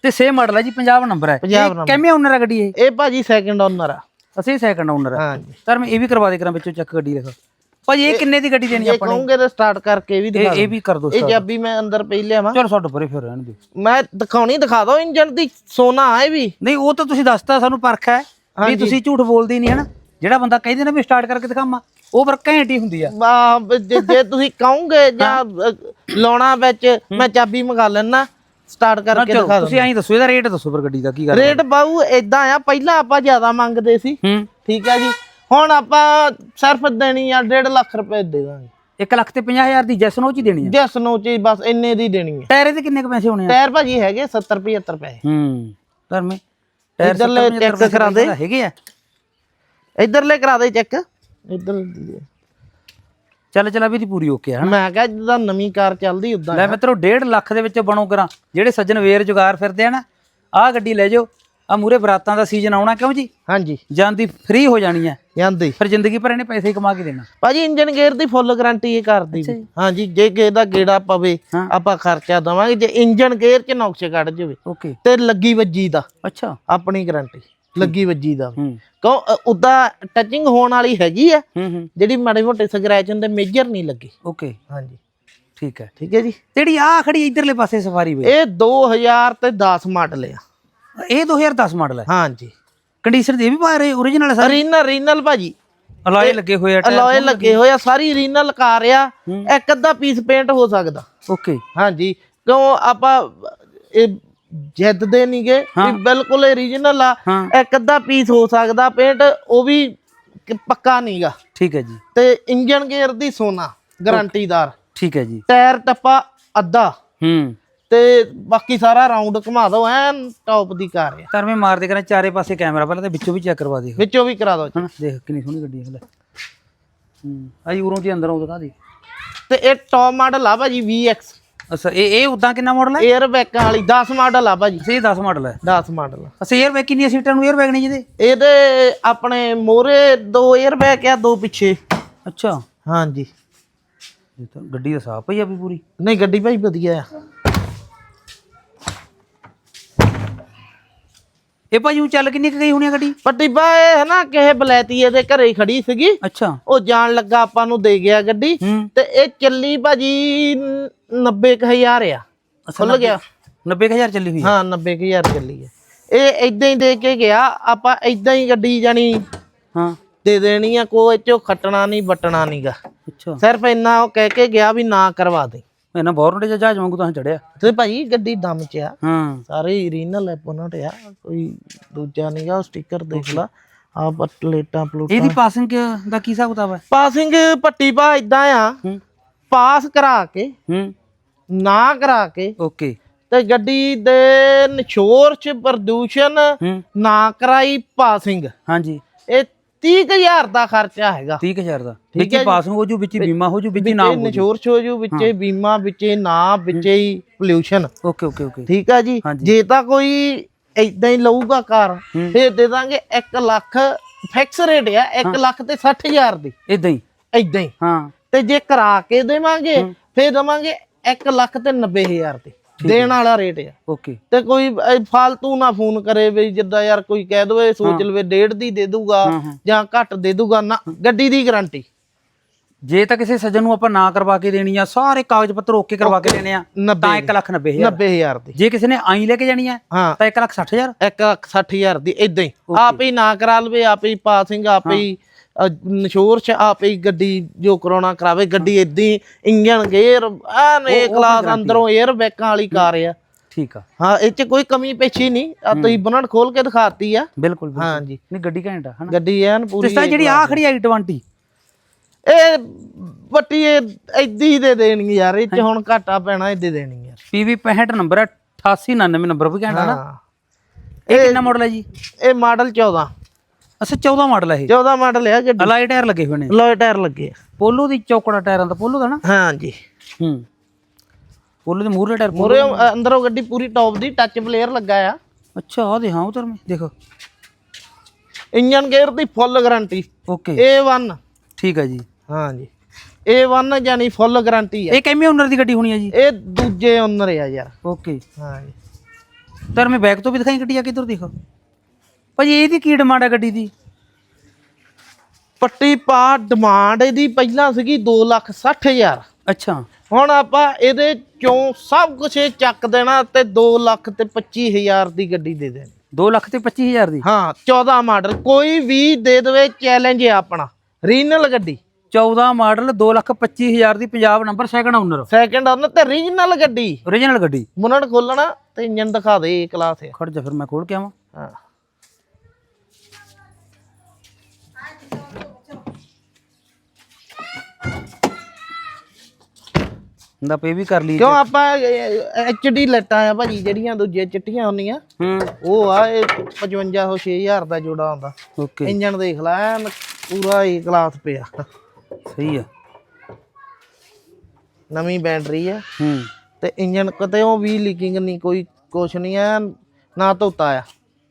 ਤੇ ਸੇਮ ਮਾਡਲ ਹੈ ਜੀ 50 ਨੰਬਰ ਹੈ। ਕਿਵੇਂ ਓਨਰ ਹੈ ਗੱਡੀ ਇਹ? ਇਹ ਭਾਜੀ ਸੈਕੰਡ ਓਨਰ ਆ। ਅਸੀਂ ਸੈਕੰਡ ਓਨਰ ਹੈ ਹਾਂਜੀ। ਸਰ ਮੈਂ ਇਹ ਵੀ ਕਰਵਾ ਦੇ ਕਰਾਂ ਵਿੱਚੋਂ ਚੱਕ ਗੱਡੀ ਦੇਖੋ ਭਾਜੀ ਇਹ ਕਿੰਨੇ ਦੀ ਗੱਡੀ ਦੇਣੀ ਜੇ ਆਪਾਂ ਨੇ? ਕਹੋਗੇ ਤਾਂ ਸਟਾਰਟ ਕਰਕੇ ਵੀ ਦਿਖਾ ਇਹ ਇਹ ਵੀ ਕਰ ਦੋ ਇਹ ਚਾਬੀ ਮੈਂ ਅੰਦਰ ਪਈ ਲਿਆਵਾਂ। ਚਲੋ ਛੱਡ ਪਰੇ ਫਿਰ ਰਹਿਣ ਦਿਓ। ਮੈਂ ਦਿਖਾਉਣੀ ਦਿਖਾ ਦੋ ਇੰਜਨ ਦੀ। ਸੋਨਾ ਆ ਇਹ ਵੀ। ਨਹੀਂ ਉਹ ਤਾਂ ਤੁਸੀਂ ਦੱਸਤਾ ਸਾਨੂੰ ਪਰਖ ਹੈ। ਵੀ ਤੁਸੀਂ ਝੂਠ ਬੋਲਦੀ ਨਹੀਂ ਹੈ ਨਾ ਜਿਹੜਾ ਬੰਦਾ ਕਹਿੰਦੇ ਨਾ ਵੀ ਸਟਾਰਟ ਕਰਕੇ ਦਿਖਾਵਾਂ ਉਹ ਪਰ ਘੈਂਟ ਹੀ ਹੁੰਦੀ ਆ। ਵਾਹ, ਬ- ਜੇ ਜੇ ਤੁਸੀਂ ਕਹੋਗੇ ਜਾਂ ਅ, ਲਾਉਣਾ ਵਿੱਚ ਮੈਂ ਚਾਬੀ ਮੰਗਾ ਲੈਣਾ ਸਟਾਰਟ ਕਰਕੇ ਦਿਖਾ ਦੋ ਤੁਸੀਂ ਐਂ ਦੱਸੋ ਇਹਦਾ ਰੇਟ ਦੱਸੋ ਫਿਰ ਗੱਡੀ ਦਾ ਕੀ ਗੱਲ ਰੇਟ ਬਾਊ ਇਦਾਂ ਆ ਪਹਿਲਾਂ ਆਪਾਂ ਜ਼ਿਆਦਾ ਮੰਗਦੇ ਸੀ। ਹੂੰ। ਠੀਕ ਹੈ ਜੀ। ਹੁਣ ਆਪਾਂ ਸਿਰਫ ਦੇਣੀ ਆ 1.5 ਲੱਖ ਰੁਪਏ ਦੇ ਦਾਂਗੇ। 1 ਲੱਖ ਤੇ 50000 ਦੀ ਜੈਸਨ ਚ ਹੀ ਦੇਣੀ ਆ? ਜਿਸ ਨੂੰ ਚ ਬਸ ਇੰਨੇ ਦੀ ਦੇਣੀ ਹੈ ਟਾਇਰ ਇਹਦੇ ਕਿੰਨੇ ਕੁ ਪੈਸੇ ਹੋਣੇ ਆ? ਟਾਇਰ ਭਾਜੀ ਹੈਗੇ 70 75 ਪੈਸੇ। ਹੂੰ। ਪਰ ਮੈਂ ਟਾਇਰ ਇੱਧਰਲੇ 70 check ਪੈਸੇ ਕਰਾ ਦੇ। ਹੈਗੇ ਆ। ਇਧਰਲੇ ਕਰਾ ਦੇ ਚੈੱਕ ਇਧਰ ਚੱਲ ਚੱਲ ਵੀ ਦੀ ਪੂਰੀ ਓਕੇ ਆ ਹਨਾ? ਮੈਂ ਕਿਹਾ ਜਿੱਦਾਂ ਨਵੀਂ ਕਾਰ ਚੱਲਦੀ ਉਦਾਂ ਲੈ ਮਿੱਤਰੋ 1.5 ਲੱਖ ਦੇ ਵਿੱਚ ਬਣੋ ਕਰਾਂ। ਜਿਹੜੇ ਸੱਜਣ ਵੇਰ ਜੁਗਾਰ ਫਿਰਦੇ ਆ ਨਾ ਆਹ ਗੱਡੀ ਲੈ ਜਾਓ। ਆ ਮੂਰੇ ਬਰਾਤਾਂ ਦਾ ਸੀਜ਼ਨ ਆਉਣਾ ਕਿਉਂ ਜੀ? ਹਾਂਜੀ। ਜਾਂਦੀ ਫ੍ਰੀ ਹੋ ਜਾਣੀ ਹੈ ਜਾਂਦੀ। ਫਿਰ ਜ਼ਿੰਦਗੀ ਭਰ ਇਹਨੇ ਪੈਸੇ ਹੀ ਕਮਾ ਕੇ ਦੇਣਾ। ਭਾਜੀ ਇੰਜਨ ਗੇਅਰ ਦੀ ਫੁੱਲ ਗਾਰੰਟੀ ਇਹ ਕਰਦੀ ਵੀ। ਹਾਂਜੀ ਜੇ ਕਿਸੇ ਦਾ ਗੇੜਾ ਪਵੇ ਹਾਂ। ਆਪਾਂ ਖਰਚਾ ਦਵਾਂਗੇ। ਜੇ ਇੰਜਨ ਗੇਅਰ 'ਚ ਨੁਕਸ ਕੱਢ ਜਾਵੇ ਓਕੇ ਤੇ ਲੱਗੀ ਵੱਜੀ ਦਾ। ਅੱਛਾ। ਆਪਣੀ ਗਾਰੰਟੀ ਲੱਗੀ ਵੱਜੀ ਦਾ। ਹੂੰ। ਕਿਉਂ ਉਦਾਂ ਟੱਚਿੰਗ ਹੋਣ ਵਾਲੀ ਹੈਗੀ ਆ ਜਿਹੜੀ ਮਾੜੇ ਮੋਟੇ ਸਕ੍ਰੈਚ ਹੁੰਦੇ ਮੇਜਰ ਨਹੀਂ ਲੱਗੇ। ਓਕੇ। ਹਾਂਜੀ। ਠੀਕ ਹੈ। ਠੀਕ ਹੈ ਜੀ? ਜਿਹੜੀ ਆ ਖੜੀ ਇਧਰਲੇ ਪਾਸੇ ਸਫਾਰੀ ਵੇ ਇਹ 2000 ਤੇ 10 ਮਾਡਲ ਆ। ਇਹ 2010 ਮਾਡਲ ਹੈ ਹਾਂਜੀ। ਕੰਡੀਸ਼ਨ ਦੇ ਵੀ ਪਾ ਰਹੇ origignal ਸਾਰੇ? ਰੀਨਲ ਰੀਨਲ ਭਾਜੀ। ਅਲਾਏ ਲੱਗੇ ਹੋਏ ਆ ਅਲੋਏ ਲੱਗੇ ਹੋਏ ਆ ਸਾਰੀ ਰੀਨਲ ਕਾਰ ਆ। ਇੱਕ ਅੱਧਾ ਪੀਸ ਪੇਂਟ ਹੋ ਸਕਦਾ। ਓਕੇ। ਹਾਂਜੀ। ਕਿਉਂ ਆਪਾਂ ਇਹ ਜਿੱਦ ਦੇ ਨਹੀਂਗੇ ਵੀ ਬਿਲਕੁਲ ਓਰੀਜਨਲ ਆ। ਹਾਂ। ਇੱਕ ਅੱਧਾ ਪੀਸ ਹੋ ਸਕਦਾ ਪੇਂਟ ਉਹ ਵੀ ਪੱਕਾ ਨਹੀਂਗਾ ਠੀਕ ਹੈ ਜੀ। ਤੇ ਇੰਜਨ ਗੇਅਰ ਦੀ ਸੋਨਾ ਗਾਰੰਟੀਦਾਰ ਠੀਕ ਹੈ ਜੀ। ਟਾਇਰ ਟੱਪਾ ਅੱਧਾ। ਹੂੰ। ਤੇ ਬਾਕੀ ਸਾਰਾ ਰਾਉਂਡ ਘੁਮਾ ਦਿਓ ਐਨ ਟੌਪ ਦੀ ਕਾਰ ਆ। ਧਰਮੇ ਮਾਰ ਦੇ ਕਰਾਂ ਚਾਰੇ ਪਾਸੇ ਕੈਮਰਾ ਪਹਿਲਾਂ ਤੇ ਵਿੱਚੋਂ ਵੀ ਚੈੱਕ ਕਰਵਾ ਦੇ। ਵਿੱਚੋਂ ਵੀ ਕਰਾ ਦਿਓ ਦੇਖ ਕਿੰਨੀ ਸੋਹਣੀ ਗੱਡੀ ਹੈ ਲੈ। ਹੂੰ। ਆਈ ਉਰੋਂ ਦੀ ਅੰਦਰੋਂ ਦਿਖਾ ਦੇ। ਤੇ ਇਹ ਟੌਪ ਮਾਡਲ ਆ ਭਾਜੀ VX ਅੱਛਾ ਇਹ ਇਹ ਉਦਾਂ ਕਿੰਨਾ ਮਾਡਲ ਹੈ? 에ਅਰ ਬੈਕਾਂ ਵਾਲੀ 10 ਮਾਡਲ ਆ ਭਾਜੀ। ਸਹੀ 10 ਮਾਡਲ ਹੈ। 10 ਮਾਡਲ ਅੱਛਾ 에ਅਰ ਬੈਗ ਕਿੰਨੀਆਂ ਸੀਟਾਂ ਨੂੰ? 에ਅਰ ਬੈਗ ਨੇ ਜਿਹਦੇ? ਇਹਦੇ ਆਪਣੇ ਮੋਰੇ ਦੋ 에ਅਰ ਬੈਗ ਆ ਦੋ ਪਿੱਛੇ। ਅੱਛਾ। ਹਾਂਜੀ। ਗੱਡੀ ਦਾ ਸਾਫ਼ ਪਈ ਆ ਵੀ ਪੂਰੀ? ਨਹੀਂ ਗੱਡੀ ਭਾਈ ਵਧੀਆ ਆ। ਇਹ ਭਾਈ ਉਹ ਚੱਲ ਕਿੰਨੀ ਕੁ ਗਈ ਹੋਣੀ ਆ ਗੱਡੀ? ਪੱਟੀ ਬਾ ਇਹ ਹੈ ਨਾ ਕਿਸੇ ਬਲੈਤੀਏ ਦੇ ਘਰੇ ਖੜੀ ਸੀਗੀ। ਅੱਛਾ। ਉਹ ਜਾਣ ਲੱਗਾ ਆਪਾਂ ਨੂੰ ਦੇ ਗਿਆ ਗੱਡੀ। ਹੂੰ। ਤੇ ਇਹ ਚੱਲੀ ਭਾਜੀ 90000 ਆ। ਖੁੱਲ ਗਿਆ। 90000 ਚੱਲੀ ਹੋਈ ਹੈ ਹਾਂ 90000 ਚੱਲੀ ਹੈ ਇਹ ਇਦਾਂ ਹੀ ਦੇ ਕੇ ਗਿਆ ਆਪਾਂ ਇਦਾਂ ਹੀ ਗੱਡੀ ਜਾਨੀ ਹਾਂ। ਦੇ ਦੇਣੀ ਆ ਕੋਈ ਚੋਂ ਖੱਟਣਾ ਨਹੀਂ ਬਟਣਾ ਨਹੀਂਗਾ ਅੱਛਾ। ਸਿਰਫ ਇੰਨਾ ਉਹ ਕਹਿ ਕੇ ਗਿਆ ਵੀ ਨਾ ਕਰਵਾ ਦੇ। ਇਹਨਾਂ ਬੌਰਨਟ ਜਾਂ ਜਹਾਜ਼ ਵਾਂਗੂ ਤਾਂ ਚੜਿਆ। ਤੇ ਭਾਜੀ ਗੱਡੀ ਦਮ ਚ ਆ। ਹਾਂ। ਸਾਰੇ ਰੀਨਲ ਐਪੋਨਟ ਆ ਕੋਈ ਦੂਜਾ ਨਹੀਂਗਾ ਸਟicker ਦੇਖ ਲਾ। ਆ ਪਲੇਟਾਂ ਪਲੂਟਾਂ। ਇਹਦੀ ਪਾਸਿੰਗ ਦਾ ਕੀ ਹਿਸਾਬ ਕਿਤਾਬ ਹੈ ਪਾਸਿੰਗ ਪੱਟੀ ਪਾ ਇਦਾਂ ਆ। ਪਾਸ ਕਰਾ ਕੇ ਹੂੰ। ਨਾ ਕਰਾ ਕੇ ਓਕੇ। ਤੇ ਗੱਡੀ ਦੇ ਨਿਸ਼ੋਰ ਚ ਪ੍ਰਦੂਸ਼ਣ ਨਾ ਕਰਾਈ ਪਾਸਿੰਗ ਹਾਂਜੀ। ਇਹ 30000 ਦਾ ਖਰਚਾ ਹੈਗਾ। 30000 ਦਾ। ਠੀਕ ਹੈ ਜੀ। ਪਾਸਿੰਗ ਹੋ ਜੂ ਵਿੱਚ ਹੀ ਬੀਮਾ ਹੋ ਜੂ ਵਿੱਚ ਹੀ ਨਾਮ ਹੋ ਜੂ ਹੋ। ਜੂ ਵਿੱਚੇ ਬੀਮਾ ਵਿੱਚੇ ਨਾ ਵਿੱਚੇ ਹੀ ਪੋਲਿਊਸ਼ਨ ਓਕੇ ਓਕੇ ਓਕੇ। ਠੀਕ ਆ ਜੀ। ਜੇ ਤਾਂ ਕੋਈ ਇਦਾਂ ਹੀ ਲਊਗਾ ਕਾਰ ਹੂੰ। ਫਿਰ ਦੇ ਦਾਂਗੇ 1 ਲੱਖ ਫਿਕਸ ਰੇਟ ਆ 1 ਲੱਖ ਤੇ 60000 ਦੀ। ਇਦਾਂ ਹੀ। ਇਦਾਂ ਹੀ। ਹਾਂ। ਤੇ ਜੇ ਕਰਾ ਕੇ ਦੇਵਾਂਗੇ ਫਿਰ ਦਵਾਂਗੇ 1 ਲੱਖ ਤੇ 90000 ਦੀ। ਦੇਣ ਵਾਲਾ ਰੇਟ ਆ। ਓਕੇ। ਤੇ ਕੋਈ ਫਾਲਤੂ ਨਾ ਫੋਨ ਕਰੇ ਵੀ ਜਿੱਦਾਂ ਯਾਰ ਕੋਈ ਕਹਿ ਦਵੇ ਸੋਚ ਲਵੇ ਡੇਢ ਦੀ ਦੇ ਦੂਗਾ। ਜਾਂ ਘੱਟ ਦੇ ਦੂਗਾ ਨਾ ਗੱਡੀ ਦੀ ਗਾਰੰਟੀ ਜੇ ਤਾਂ ਕਿਸੇ ਸੱਜਣ ਨੂੰ ਆਪਾਂ ਨਾ ਕਰਵਾ ਕੇ ਦੇਣੀ ਆ ਸਾਰੇ ਕਾਗਜ਼ ਪੱਤਰ ਓਕੇ ਕਰਵਾ ਕੇ ਦੇਣੇ ਆ 90 ਤਾਂ 1 ਲੱਖ 90 ਹਜ਼ਾਰ। 90000 ਦੀ। ਜੇ ਕਿਸੇ ਨੇ ਆਈ ਲੈ ਕੇ ਜਾਣੀ ਆ ਤਾਂ 1 ਲੱਖ 60 ਹਜ਼ਾਰ। 1 ਲੱਖ 60000 ਦੀ ਇਦਾਂ ਹੀ। ਆਪ ਹੀ ਨਾ ਕਰਾ ਲਵੇ ਆਪ ਹੀ ਪਾਸਿੰਗ ਆਪ ਹੀ ਨਿਸ਼ੋਰ ਚ ਆਪ ਹੀ ਗੱਡੀ ਜੋ ਕਰਾਉਣਾ ਕਰਾਵੇ ਗੱਡੀ ਇਦਾਂ engine gear on A class ਅੰਦਰੋਂ 에ਅਰ ਬੈਕਾਂ ਵਾਲੀ ਕਾਰ ਆ। ਠੀਕ ਆ। ਹਾਂ ਇਹ ਚ ਕੋਈ ਕਮੀ ਪੇਸ਼ੀ ਨਹੀਂ। ਆ ਤੁਸੀਂ ਬਨਣ ਖੋਲ ਕੇ ਦਿਖਾਤੀ ਆ। ਬਿਲਕੁਲ ਹਾਂਜੀ। ਨਹੀਂ ਗੱਡੀ ਘੈਂਟ ਆ ਹਨਾ? ਗੱਡੀ ਐਨ ਪੂਰੀ ਜਿਸ ਤਰ੍ਹਾਂ ਜਿਹੜੀ ਆ ਖੜੀ ਆਈ 20 ਇਹ ਬੱਟੀ ਇਹ ਏਦੀ ਦੇ ਦੇਣੀ ਯਾਰ ਇਹ ਚ ਹੁਣ ਘਾਟਾ ਪੈਣਾ ਏਦੇ ਦੇਣੀ ਯਾਰ। PV 65 ਨੰਬਰ ਹੈ 8899 ਨੰਬਰ ਵੀ ਘੈਂਟ ਆ ਨਾ। ਇਹ ਕਿੰਨਾ ਮਾਡਲ ਹੈ ਜੀ? ਇਹ ਮਾਡਲ 14 ਅੱਛਾ 14 ਮਾਡਲ ਹੈ ਇਹ। 14 ਮਾਡਲ ਹੈ ਗੱਡੀ। ਅਲਾਈ ਟਾਇਰ ਲੱਗੇ ਹੋਏ ਨੇ। ਲੋਏ ਟਾਇਰ ਲੱਗੇ ਆ। ਪੋਲੋ ਦੀ ਚੌਕੜਾ ਟਾਇਰਾਂ ਦਾ ਪੋਲੋ ਦਾ ਨਾ? ਹਾਂਜੀ। ਹੂੰ। ਪੋਲੋ ਦੇ ਮੂਹਰੇ ਟਾਇਰ ਮੂਰੇ ਅੰਦਰੋਂ ਗੱਡੀ ਪੂਰੀ ਟੌਪ ਦੀ ਟੱਚ ਪਲੇਅਰ ਲੱਗਾ ਆ। ਅੱਛਾ ਆ ਦੇ ਹਾਂ ਉਧਰ ਮੈਂ। ਦੇਖੋ। ਇੰਜਨ ਗੇਅਰ ਦੀ ਫੁੱਲ ਗਾਰੰਟੀ ਓਕੇ। A1 ਠੀਕ ਹੈ ਜੀ। ਹਾਂਜੀ। A1 ਯਾਨੀ ਫੁੱਲ ਗਾਰੰਟੀ ਹੈ ਇਹ ਕਿੰਨੇ ਓਨਰ ਦੀ ਗੱਡੀ ਹੋਣੀ ਹੈ ਜੀ? ਇਹ ਦੂਜੇ ਓਨਰ ਆ ਯਾਰ। ਓਕੇ। ਹਾਂਜੀ। ਤਰ ਮੈਂ ਬੈਕ ਤੋਂ ਵੀ ਦਿਖਾਈ ਗੱਡੀ ਆ ਕਿੱਧਰ ਦੇਖੋ। ਭਾਜੀ ਇਹਦੀ ਕੀ ਡਿਮਾਂਡ ਹੈ ਗੱਡੀ ਦੀ? ਪੱਟੀ ਪਾ ਡਿਮਾਂਡ ਇਹਦੀ ਪਹਿਲਾਂ ਸੀਗੀ 260000 ਅੱਛਾ। ਹੁਣ ਆਪਾਂ ਇਹਦੇ ਚੋਂ ਸਭ ਕੁਝ ਇਹ ਚੱਕ ਦੇਣਾ ਤੇ 2 ਲੱਖ ਤੇ 25000 ਦੀ ਗੱਡੀ ਦੇ ਦੇਣੀ। 2 ਲੱਖ ਤੇ 25000 ਦੀ? ਹਾਂ 14 ਮਾਡਲ ਕੋਈ ਵੀ ਦੇ ਦੇਵੇ ਚੈਲੰਜ ਹੈ ਆਪਣਾ। ਰੀਨਲ ਗੱਡੀ। 14 ਮਾਡਲ 2 ਲੱਖ 25000 ਦੀ Punjab number second owner second owner ਤੇ ਰੀਜਨਲ ਗੱਡੀ। ਓਰੀਜਨਲ ਗੱਡੀ। ਮੁੰਨੜ ਖੋਲਣਾ ਤੇ ਇੰਜਨ ਦਿਖਾ ਦੇ ਕਲਾਸ ਹੈ ਖੜ ਜਾ ਫਿਰ ਮੈਂ ਖੋਲ ਕੇ ਆਵਾਂ। ਹਾਂ। ਦਾ ਪੇ ਵੀ ਕਰ ਲਈ ਕਿਉਂ ਆਪਾਂ ਐਚਡੀ ਲੈਟਾਂ ਆ ਭਾਜੀ ਜਿਹੜੀਆਂ ਦੂਜੇ ਚਿੱਟੀਆਂ ਹੁੰਦੀਆਂ ਹੂੰ। ਉਹ ਆ ਇਹ 55 ਹੋ 6000 ਦਾ ਜੋੜਾ ਆਉਂਦਾ। ਓਕੇ। ਇੰਜਨ ਦੇਖ ਲੈ ਐਨ ਪੂਰਾ ਹੀ ਕਲਾਸ ਪਿਆ। ਸਹੀ ਆ। ਨਵੀਂ ਬੈਟਰੀ ਆ। ਹੂੰ। ਤੇ ਇੰਜਨ ਕਿਤੇ ਉਹ ਵੀ ਲੀਕਿੰਗ ਨਹੀਂ ਕੋਈ ਕੁਛ ਨਹੀਂ ਆ ਨਾ ਧੋਤਾ ਆ।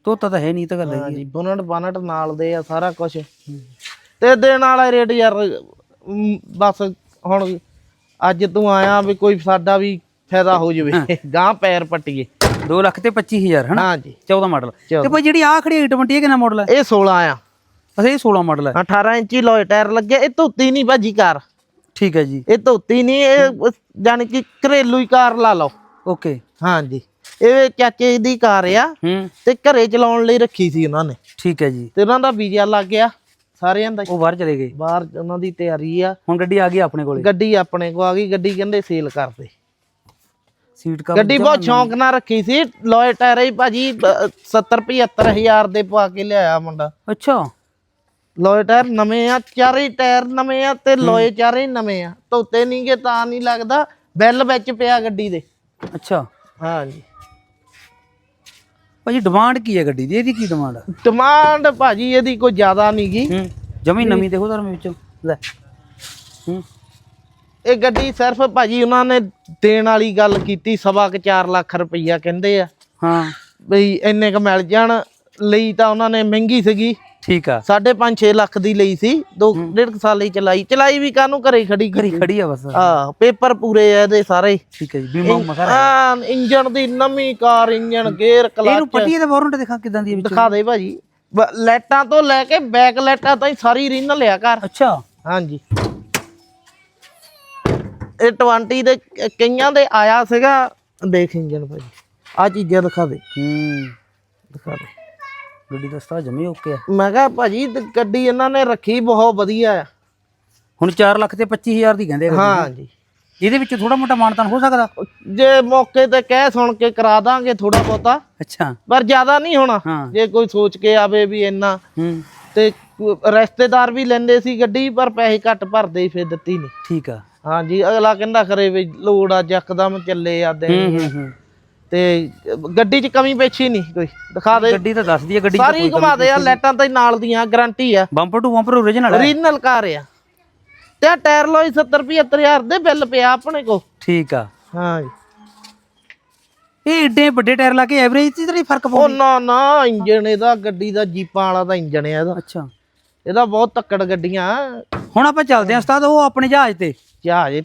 ਤੋਤਾ ਤਾਂ ਹੈ ਨਹੀਂ ਤਾਂ ਗੱਲ ਹੈ ਹਾਂਜੀ ਬੁਨਟ ਬਾਨਟ ਨਾਲ ਦੇ ਆ ਸਾਰਾ ਕੁਝ ਤੇ ਦੇਣ ਵਾਲਾ ਰੇਟ ਯਾਰ ਬਸ ਹੁਣ ਅੱਜ ਤੂੰ ਆਇਆ ਵੀ ਕੋਈ ਸਾਡਾ ਵੀ ਫਾਇਦਾ ਹੋ ਜਾਵੇ। ਗਾਂ ਪੈਰ ਪੱਟੀਏ। 2 ਲੱਖ ਤੇ 25000 ਹਨਾ? ਹਾਂਜੀ 14 ਮਾਡਲ। ਤੇ ਭਾਈ ਜਿਹੜੀ ਆ ਖੜੀ 820 ਇਹ ਕਿੰਨਾ ਮਾਡਲ ਹੈ? ਇਹ 16 ਆ। ਅੱਛਾ ਇਹ 16 ਮਾਡਲ ਹੈ। 18 ਇੰਚੀ ਲੋਏ ਟਾਇਰ ਲੱਗੇ ਇਹ ਧੋਤੀ ਨਹੀਂ ਭਾਜੀ ਕਾਰ। ਠੀਕ ਹੈ ਜੀ। ਇਹ ਧੋਤੀ ਨਹੀਂ ਇਹ ਜਾਨੀ ਕਿ ਘਰੇਲੂ ਹੀ ਕਾਰ ਲਾ ਲਓ। ਓਕੇ। ਹਾਂਜੀ ਇਹ ਚਾਚੇ ਦੀ ਕਾਰ ਆ ਹੂੰ। ਤੇ ਘਰੇ ਚਲਾਉਣ ਲਈ ਰੱਖੀ ਸੀ ਉਹਨਾਂ ਨੇ। ਠੀਕ ਹੈ ਜੀ। ਤੇ ਉਹਨਾਂ ਦਾ ਵੀਜ਼ਾ ਲੱਗ ਗਿਆ ਸਾਰਿਆਂ ਦਾ। ਉਹ ਬਾਹਰ ਚਲੇ ਗਏ। ਬਾਹਰ ਉਹਨਾਂ ਦੀ ਤਿਆਰੀ ਆ। ਹੁਣ ਗੱਡੀ ਆ ਗਈ ਆਪਣੇ ਕੋਲੇ? ਗੱਡੀ ਆਪਣੇ ਕੋ ਆ ਗਈ ਗੱਡੀ ਕਹਿੰਦੇ ਸੇਲ ਕਰਦੇ। ਸੀਟ ਕਵਰ ਗੱਡੀ ਬਹੁਤ ਸ਼ੌਂਕ ਨਾਲ ਰੱਖੀ ਸੀ। ਲੋਏ ਟਾਇਰ ਹੀ ਭਾਜੀ 70 75000 ਦੇ ਪਾ ਕੇ ਲਿਆਇਆ ਮੁੰਡਾ। ਅੱਛਾ। ਲੋਏ ਟਾਇਰ ਨਵੇਂ ਆ ਚਾਰੇ ਟਾਇਰ ਨਵੇਂ ਆ ਤੇ ਲੋਏ ਚਾਰੇ ਨਵੇਂ ਆ। ਧੋਤੇ ਨਹੀਂਗੇ ਤਾਂ ਨਹੀਂ ਲੱਗਦਾ। ਬੈਲ ਵਿੱਚ ਪਿਆ ਗੱਡੀ ਦੇ। ਅੱਛਾ। ਹਾਂਜੀ। ਭਾਜੀ ਡਿਮਾਂਡ ਕੀ ਹੈ ਗੱਡੀ ਦੀ? ਇਹਦੀ ਕੀ ਡਿਮਾਂਡ ਹੈ ਡਿਮਾਂਡ ਭਾਜੀ ਇਹਦੀ ਕੋਈ ਜ਼ਿਆਦਾ ਨਹੀਂਗੀ ਹੂੰ ਜਮੀ ਨਵੀਂ ਦੇਖੋ ਧਰਮ ਵਿੱਚੋਂ। ਲੈ। ਹੂੰ। ਇਹ ਗੱਡੀ ਸਿਰਫ ਭਾਜੀ ਉਹਨਾਂ ਨੇ ਦੇਣ ਵਾਲੀ ਗੱਲ ਕੀਤੀ ਸਵਾ ਕੁ 4 ਲੱਖ ਰੁਪਈਆ ਕਹਿੰਦੇ ਆ। ਹਾਂ। ਬਈ ਇੰਨੇ ਕ ਮਿਲ ਜਾਣ। ਲਈ ਤਾਂ ਉਹਨਾਂ ਨੇ ਮਹਿੰਗੀ ਸੀਗੀ। ਠੀਕ ਆ। 5.5 6 ਲੱਖ ਦੀ ਲਈ ਸੀ। ਦੋ ਡੇਢ ਕੁ ਸਾਲ ਹੀ ਚਲਾਈ। ਚਲਾਈ ਵੀ ਕਾਹਨੂੰ ਘਰੇ ਖੜੀ ਘਰੀ ਖੜੀ ਆ ਬਸ। ਆ ਪੇਪਰ ਪੂਰੇ ਆ ਇਹਦੇ ਸਾਰੇ। ਠੀਕ ਹੈ ਜੀ ਬੀਮਾ ਮਸਾ ਆ। ਇੰਜਨ ਦੀ ਨਵੀਂ ਕਾਰ ਇੰਜਨ ਗੇਅਰ ਇਹਨੂੰ ਕਲਚ ਪੱਟੀ ਤੇ ਵਾਰੰਟ ਦਿਖਾ ਕਿਦਾਂ ਦੀ ਹੈ ਵਿੱਚ? ਦਿਖਾ ਦੇ ਭਾਜੀ। ਲਾਈਟਾਂ ਤੋਂ ਲੈ ਕੇ ਬੈਕ ਲਾਈਟਾਂ ਤਾਈਂ ਸਾਰੀ ਰੀਨ ਲਿਆ ਕਰ। ਅੱਛਾ। ਹਾਂਜੀ। ਇਹ 20 ਦੇ ਕਈਆਂ ਦੇ ਆਇਆ ਸੀਗਾ। ਦੇਖ ਇੰਜਨ ਭਾਜੀ। ਆ ਚੀਜ਼ਾਂ ਦਿਖਾ ਦੇ। ਹੂੰ। ਦਿਖਾ ਦੇ। ਗੱਡੀ ਦਾ ਸਤਾ ਜਮੀ ਓਕੇ ਆ। ਮੈਂ ਕਿਹਾ ਭਾਜੀ ਤੇ ਗੱਡੀ ਇਹਨਾਂ ਨੇ ਰੱਖੀ ਬਹੁਤ ਵਧੀਆ ਆ। ਹੁਣ 4 ਲੱਖ ਤੇ 25000 ਦੀ ਕਹਿੰਦੇ ਆ ਗੱਡੀ। ਹਾਂ ਜੀ ਇਹਦੇ ਵਿੱਚ ਥੋੜਾ ਮੋਟਾ ਮਾਨਤਾਨ ਹੋ ਸਕਦਾ? ਜੇ ਮੌਕੇ ਤੇ ਕਹਿ ਸੁਣ ਕੇ ਕਰਾ ਦਾਂਗੇ ਥੋੜਾ ਬਹੁਤਾ। ਅੱਛਾ। ਪਰ ਜ਼ਿਆਦਾ ਨਹੀਂ ਹੋਣਾ। ਹਾਂ। ਜੇ ਕੋਈ ਸੋਚ ਕੇ ਆਵੇ ਵੀ ਇੰਨਾ। ਹੂੰ। ਤੇ ਕੋ- ਰਿਸ਼ਤੇਦਾਰ ਵੀ ਲੈਂਦੇ ਸੀ ਗੱਡੀ ਪਰ ਪੈਸੇ ਘੱਟ ਭਰਦੇ ਹੀ ਫਿਰ ਦਿੱਤੀ ਨਹੀਂ। ਠੀਕ ਆ। ਹਾਂਜੀ ਅਗਲਾ ਕਹਿੰਦਾ ਖਰੇ ਵੀ ਲੋੜ ਆ ਯਕਦਮ ਚੱਲੇ ਆ ਦੇ ਹੂੰ ਹੂੰ ਹੂੰ। ਤੇ ਗੱਡੀ 'ਚ ਕਮੀ ਪੇਛੀ ਨਹੀਂ ਕੋਈ। ਦਿਖਾ ਦੇ। ਗੱਡੀ ਤਾਂ ਦੱਸਦੀ ਹੈ ਗੱਡੀ 'ਚ ਸਾਰੀ ਘੁਮਾ ਦੇ ਆ ਲਾਈਟਾਂ ਤਾਂ ਨਾਲ ਦੀਆਂ ਗਾਰੰਟੀ ਆ। ਬੰਪਰ ਟੂ ਬੰਪਰ ਓਰੀਜਨਲ ਹੈ ਓਰੀਜਨਲ ਕਾਰ ਆ। ਤੇ ਟਾਇਰ ਲੋਈ 70 75000 ਦੇ ਬਿੱਲ ਪਿਆ ਆਪਣੇ ਕੋ ਠੀਕ ਆ। ਹਾਂ ਜੀ। ਇਹ ਏਡੇ ਵੱਡੇ ਟਾਇਰ ਲਾ ਕੇ ਐਵਰੇਜ ਤੇ ਤਾਂ ਨਹੀਂ ਫ਼ਰਕ ਉਹ ਪਾਉਂਦੀ? ਨਾ ਨਾ ਇੰਜਣ ਇਹਦਾ ਗੱਡੀ ਦਾ ਜੀਪਾਂ ਵਾਲਾ ਦਾ ਇੰਜਣ ਆ ਇਹਦਾ। ਅੱਛਾ। ਇਹਦਾ ਬਹੁਤ ਤੱਕੜ ਗੱਡੀਆਂ। ਹੁਣ ਆਪਾਂ ਚੱਲਦੇ ਹਾਂ ਉਸਤਾਦ ਉਹ ਆਪਣੇ ਜਹਾਜ਼ ਤੇ। ਜਹਾਜ਼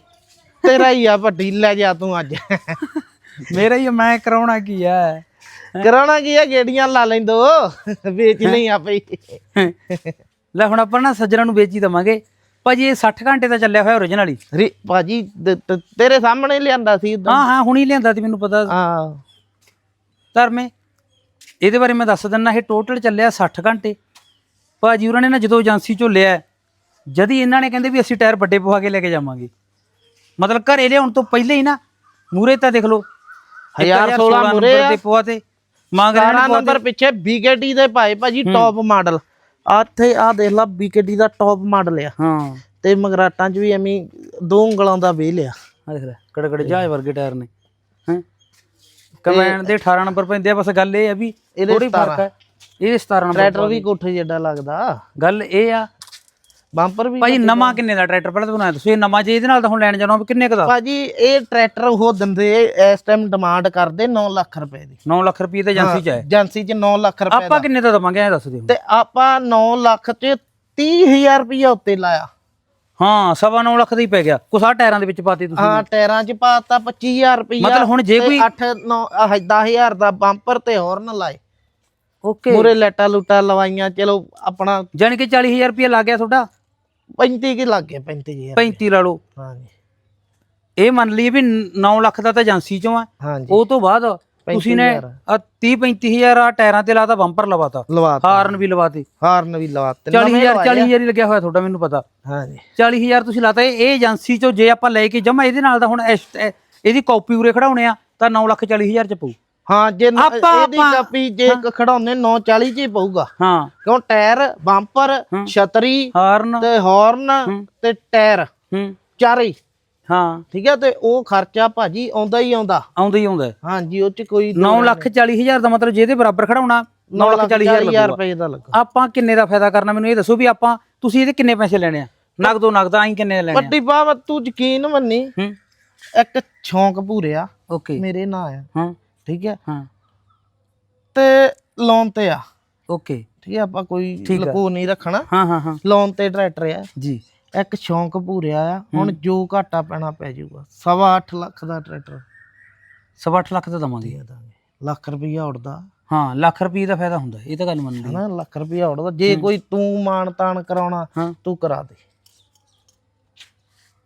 ਤੇਰਾ ਹੀ ਆ ਵੱਡੀ ਲੈ ਜਾ ਤੂੰ ਅੱਜ। ਮੇਰਾ ਹੀ ਮੈਂ ਕਰਾਉਣਾ ਕੀ ਆ? ਕਰਾਉਣਾ ਕੀ ਆ? ਗੇੜੀਆਂ ਲਾ ਲੈਂਦੋ। ਵੇਚ ਨਹੀਂ ਆਪੇ ਹੀ। ਲੈ ਹੁਣ ਆਪਾਂ ਨਾ ਸੱਜਣਾ ਨੂੰ ਵੇਚੀ ਦਵਾਂਗੇ। ਭਾਜੀ ਇਹ 60 ਘੰਟੇ ਦਾ ਚੱਲਿਆ ਹੋਇਆ ਓਰੀਜਨਲ ਹੀ। ਭਾਜੀ ਤੇਰੇ ਸਾਹਮਣੇ ਲਿਆਂਦਾ ਸੀ। ਹਾਂ ਹਾਂ ਹੁਣੀ ਲਿਆਂਦਾ ਸੀ ਮੈਨੂੰ ਪਤਾ। ਹਾਂ। ਧਰਮੇ ਇਹਦੇ ਬਾਰੇ ਮੈਂ ਦੱਸ ਦਿੰਦਾ ਇਹ ਟੋਟਲ ਚੱਲਿਆ 60 ਘੰਟੇ। ਭਾਜੀ ਉਹਨਾਂ ਨੇ ਨਾ ਜਦੋਂ ਏਜੰਸੀ ਚੋਂ ਲਿਆ ਜਦ ਹੀ ਇਹਨਾਂ ਨੇ ਕਹਿੰਦੇ ਵੀ ਅਸੀਂ ਟਾਇਰ ਵੱਡੇ ਪਵਾ ਕੇ ਲੈ ਕੇ ਜਾਵਾਂਗੇ। ਮਤਲਬ ਘਰੇ ਲਿਆਉਣ ਤੋਂ ਪਹਿਲੇ ਹੀ ਨਾ ਮੂਰੇ ਤਾਂ ਦੇਖ ਲਓ 1016 ਸੋਲਾਂ ਨੰਬਰ। ਤੇ ਪਵਾ ਤੇ ਮੰਗ ਰਹੇ 17 ਨੇ ਨੰਬਰ ਪਿੱਛੇ ਬੀਕੇਟੀ ਦੇ ਭਾਈ ਭਾਜੀ ਟੌਪ ਮਾਡਲ ਆਥੇ ਆ ਦੇਖ ਲਾ ਬੀਕੇਟੀ ਦਾ ਟੌਪ ਮਾਡਲ ਆ। ਹਾਂ। ਤੇ ਮਗਰਾਟਾਂ 'ਚ ਵੀ ਐਵੇਂ ਦੋ ਉਂਗਲਾਂ ਦਾ ਵੇਲ ਆ। ਆ ਦੇਖ ਲੈ ਕੜਕੜ ਜਹਾਜ਼ ਵਰਗੇ ਟਾਇਰ ਨੇ। ਹੈ? ਕਮੈਨ ਦੇ 18 ਨੰਬਰ ਪੈਂਦੇ ਆ ਬਸ ਗੱਲ ਇਹ ਆ ਵੀ ਇਹਦੇ ਥੋੜੀ ਫ਼ਰਕ ਹੈ। ਇਹਦੇ 17 ਨੰਬਰ ਟਰੈਕਟਰ ਵੀ ਕੋਠੇ ਜਿੱਡਾ ਲੱਗਦਾ। ਗੱਲ ਇਹ ਆ ਬੰਪਰ ਵੀ ਭਾਜੀ ਨਵਾਂ ਕਿੰਨੇ ਦਾ ਟਰੈਕਟਰ ਪਹਿਲਾਂ ਤਾਂ ਬਣਾਇਆ? ਇਹ ਨਵਾਂ ਜੇ ਇਹਦੇ ਨਾਲ ਤਾਂ ਹੁਣ ਲੈਣ ਜਾਣਾ ਕਿੰਨੇ ਕੁ ਦਾ? ਭਾਜੀ ਇਹ ਟਰੈਕਟਰ ਉਹ ਦਿੰਦੇ ਇਸ ਟਾਈਮ ਡਿਮਾਂਡ ਕਰਦੇ 9 ਲੱਖ ਰੁਪਏ ਦੀ। 9 ਲੱਖ ਰੁਪਏ ਤੇ ਏਜੰਸੀ ਚ ਹੈ। ਏਜੰਸੀ 'ਚ 9 ਲੱਖ ਰੁਪਏ ਆਪਾਂ ਕਿੰਨੇ ਦਾ ਦਵਾਂਗੇ ਇਹ ਦੱਸ ਦਿਓ। ਤੇ ਆਪਾਂ 9 ਲੱਖ 'ਚ 30000 ਰੁਪਇਆ ਉੱਤੇ ਲਾਇਆ। ਹਾਂ ਸਵਾ 9 ਲੱਖ ਦਾ ਹੀ ਪੈ ਗਿਆ। ਕੁਛ ਆਹ ਟਾਇਰਾਂ ਦੇ ਵਿੱਚ ਪਾਤੀ ਤੁਸੀਂ। ਹਾਂ ਟਾਇਰਾਂ 'ਚ ਪਾਤਾ 25000 ਰੁਪਇਆ ਮਤਲਬ ਹੁਣ ਜੇ ਕੋਈ 8 9 10000 ਦਾ ਬੰਪਰ ਤੇ ਹਾਰਨ ਲਾਏ। ਓਕੇ। ਮੂਰੇ ਲੈਟਾ ਲੂਟਾ ਲਵਾਈਆਂ ਚਲੋ ਆਪਣਾ ਜਾਣੀ ਕਿ 40000 ਰੁਪਏ ਲੱਗ ਗਿਆ ਤੁਹਾਡਾ? 35 ਕੀ ਲੱਗ ਗਿਆ 35000 35 ਲਾ ਲਓ। ਹਾਂਜੀ। ਇਹ ਮੰਨ ਲਈਏ ਵੀ 9 ਲੱਖ ਦਾ ਤਾਂ ਏਜੰਸੀ ਚੋਂ ਆ। ਹਾਂਜੀ। ਉਹ ਤੋਂ ਬਾਅਦ ਤੁਸੀਂ ਨੇ 30 35000 ਆ ਟਾਇਰਾਂ ਤੇ ਲਾਤਾ ਬੰਪਰ ਲਵਾਤਾ। ਲਵਾਤਾ। ਹਾਰਨ ਵੀ ਲਵਾਤੇ। ਹਾਰਨ ਵੀ ਲਵਾਤੇ। 40000 40000 ਹੀ ਲੱਗਿਆ ਹੋਇਆ ਤੁਹਾਡਾ ਮੈਨੂੰ ਪਤਾ। ਹਾਂਜੀ। 40000 ਤੁਸੀਂ ਲਾਤਾ ਇਹ ਏਜੰਸੀ ਚੋਂ ਜੇ ਆਪਾਂ ਲੈ ਕੇ ਜਮਾ ਇਹਦੇ ਨਾਲ ਤਾਂ ਹੁਣ ਇਹਦੀ ਕਾਪੀ ਉਰੇ ਖੜਾਉਣੇ ਆ ਤਾਂ 9 ਲੱਖ 40000 ਚ ਪਊ। ਹਾਂ ਜੇ ਨ- ਆਪਾਂ- ਇਹਦੀ ਆਪਾਂ- ਕਾਪੀ ਜੇ ਖੜਾਉਨੇ 940 ਚ ਹੀ ਪਊਗਾ। ਹਾਂ। ਕਿਉਂ? ਟਾਇਰ ਬੰਪਰ ਛਤਰੀ ਹਾਰਨ। ਤੇ ਹਾਰਨ ਤੇ ਟਾਇਰ। ਹੂੰ। ਚਾਰੇ। ਹੀ, ਹਾਂ ਠੀਕ ਹੈ ਤੇ ਉਹ ਖਰਚਾ ਭਾਜੀ ਆਉਂਦਾ ਹੀ ਆਉਂਦਾ। ਆਉਂਦਾ ਹੀ ਆਉਂਦਾ। ਹਾਂਜੀ ਉਹ ਚ ਕੋਈ 9 ਲੱਖ 40000 ਦਾ ਮਤਲਬ ਜਿਹਦੇ ਬਰਾਬਰ ਖੜਾਉਣਾ 9 ਲੱਖ 40000 ਲੱਗੂਗਾ ਰੁਪਏ ਦਾ ਲੱਗਾ ਆਪਾਂ ਕਿੰਨੇ ਦਾ ਫਾਇਦਾ ਕਰਨਾ? ਮੈਨੂੰ ਇਹ ਦੱਸੋ ਵੀ ਆਪਾਂ ਤੁਸੀਂ ਇਹਦੇ ਕਿੰਨੇ ਪੈਸੇ ਲੈਣੇ ਆ? ਨਗਦੋ ਨਗਦ ਆਈ ਕਿੰਨੇ ਲੈਣੇ ਆ? ਵੱਡੀ ਬਾਬ ਤੂੰ ਯਕੀਨ ਮੰਨੀ। ਹੂੰ। ਇੱਕ ਸ਼ੌਂਕ ਪੂਰਿਆ ਓਕੇ। ਮੇਰੇ ਨਾਂ ਆ। ਹਾਂ। ਠੀਕ ਹੈ? ਹਾਂ। ਤੇ ਲੋਨ ਤੇ ਆ। ਓਕੇ ਠੀਕ ਹੈ ਆਪਾਂ ਕੋਈ ਠੀਕ ਆ। ਲਕੋ ਨਹੀਂ ਰੱਖਣਾ। ਹਾਂ ਹਾਂ ਹਾਂ। ਲੋਨ ਤੇ ਟਰੈਕਟਰ ਆ। ਜੀ। ਇੱਕ ਸ਼ੌਂਕ ਪੂਰਿਆ ਆ। ਹੁਣ ਜੋ ਘਾਟਾ ਪੈਣਾ ਪੈ ਜਾਊਗਾ। ਸਵਾ ਅੱਠ ਲੱਖ ਦਾ ਟਰੈਕਟਰ ਸਵਾ ਅੱਠ ਲੱਖ ਦਾ ਦਵਾਂਗੇ। ਦੇ ਦਾਂਗੇ। ਲੱਖ ਰੁਪਈਆ ਉੜਦਾ। ਹਾਂ ਲੱਖ ਰੁਪਏ ਦਾ ਫਾਇਦਾ ਹੁੰਦਾ। ਇਹ ਤਾਂ ਗੱਲ ਮੰਨ ਲਈ ਹਨਾ ਲੱਖ ਰੁਪਈਆ ਉੜਦਾ। ਜੇ ਕੋਈ ਤੂੰ ਮਾਣ ਤਾਣ ਕਰਾਉਣਾ ਹਾਂ। ਤੂੰ ਕਰਾ ਦੇ।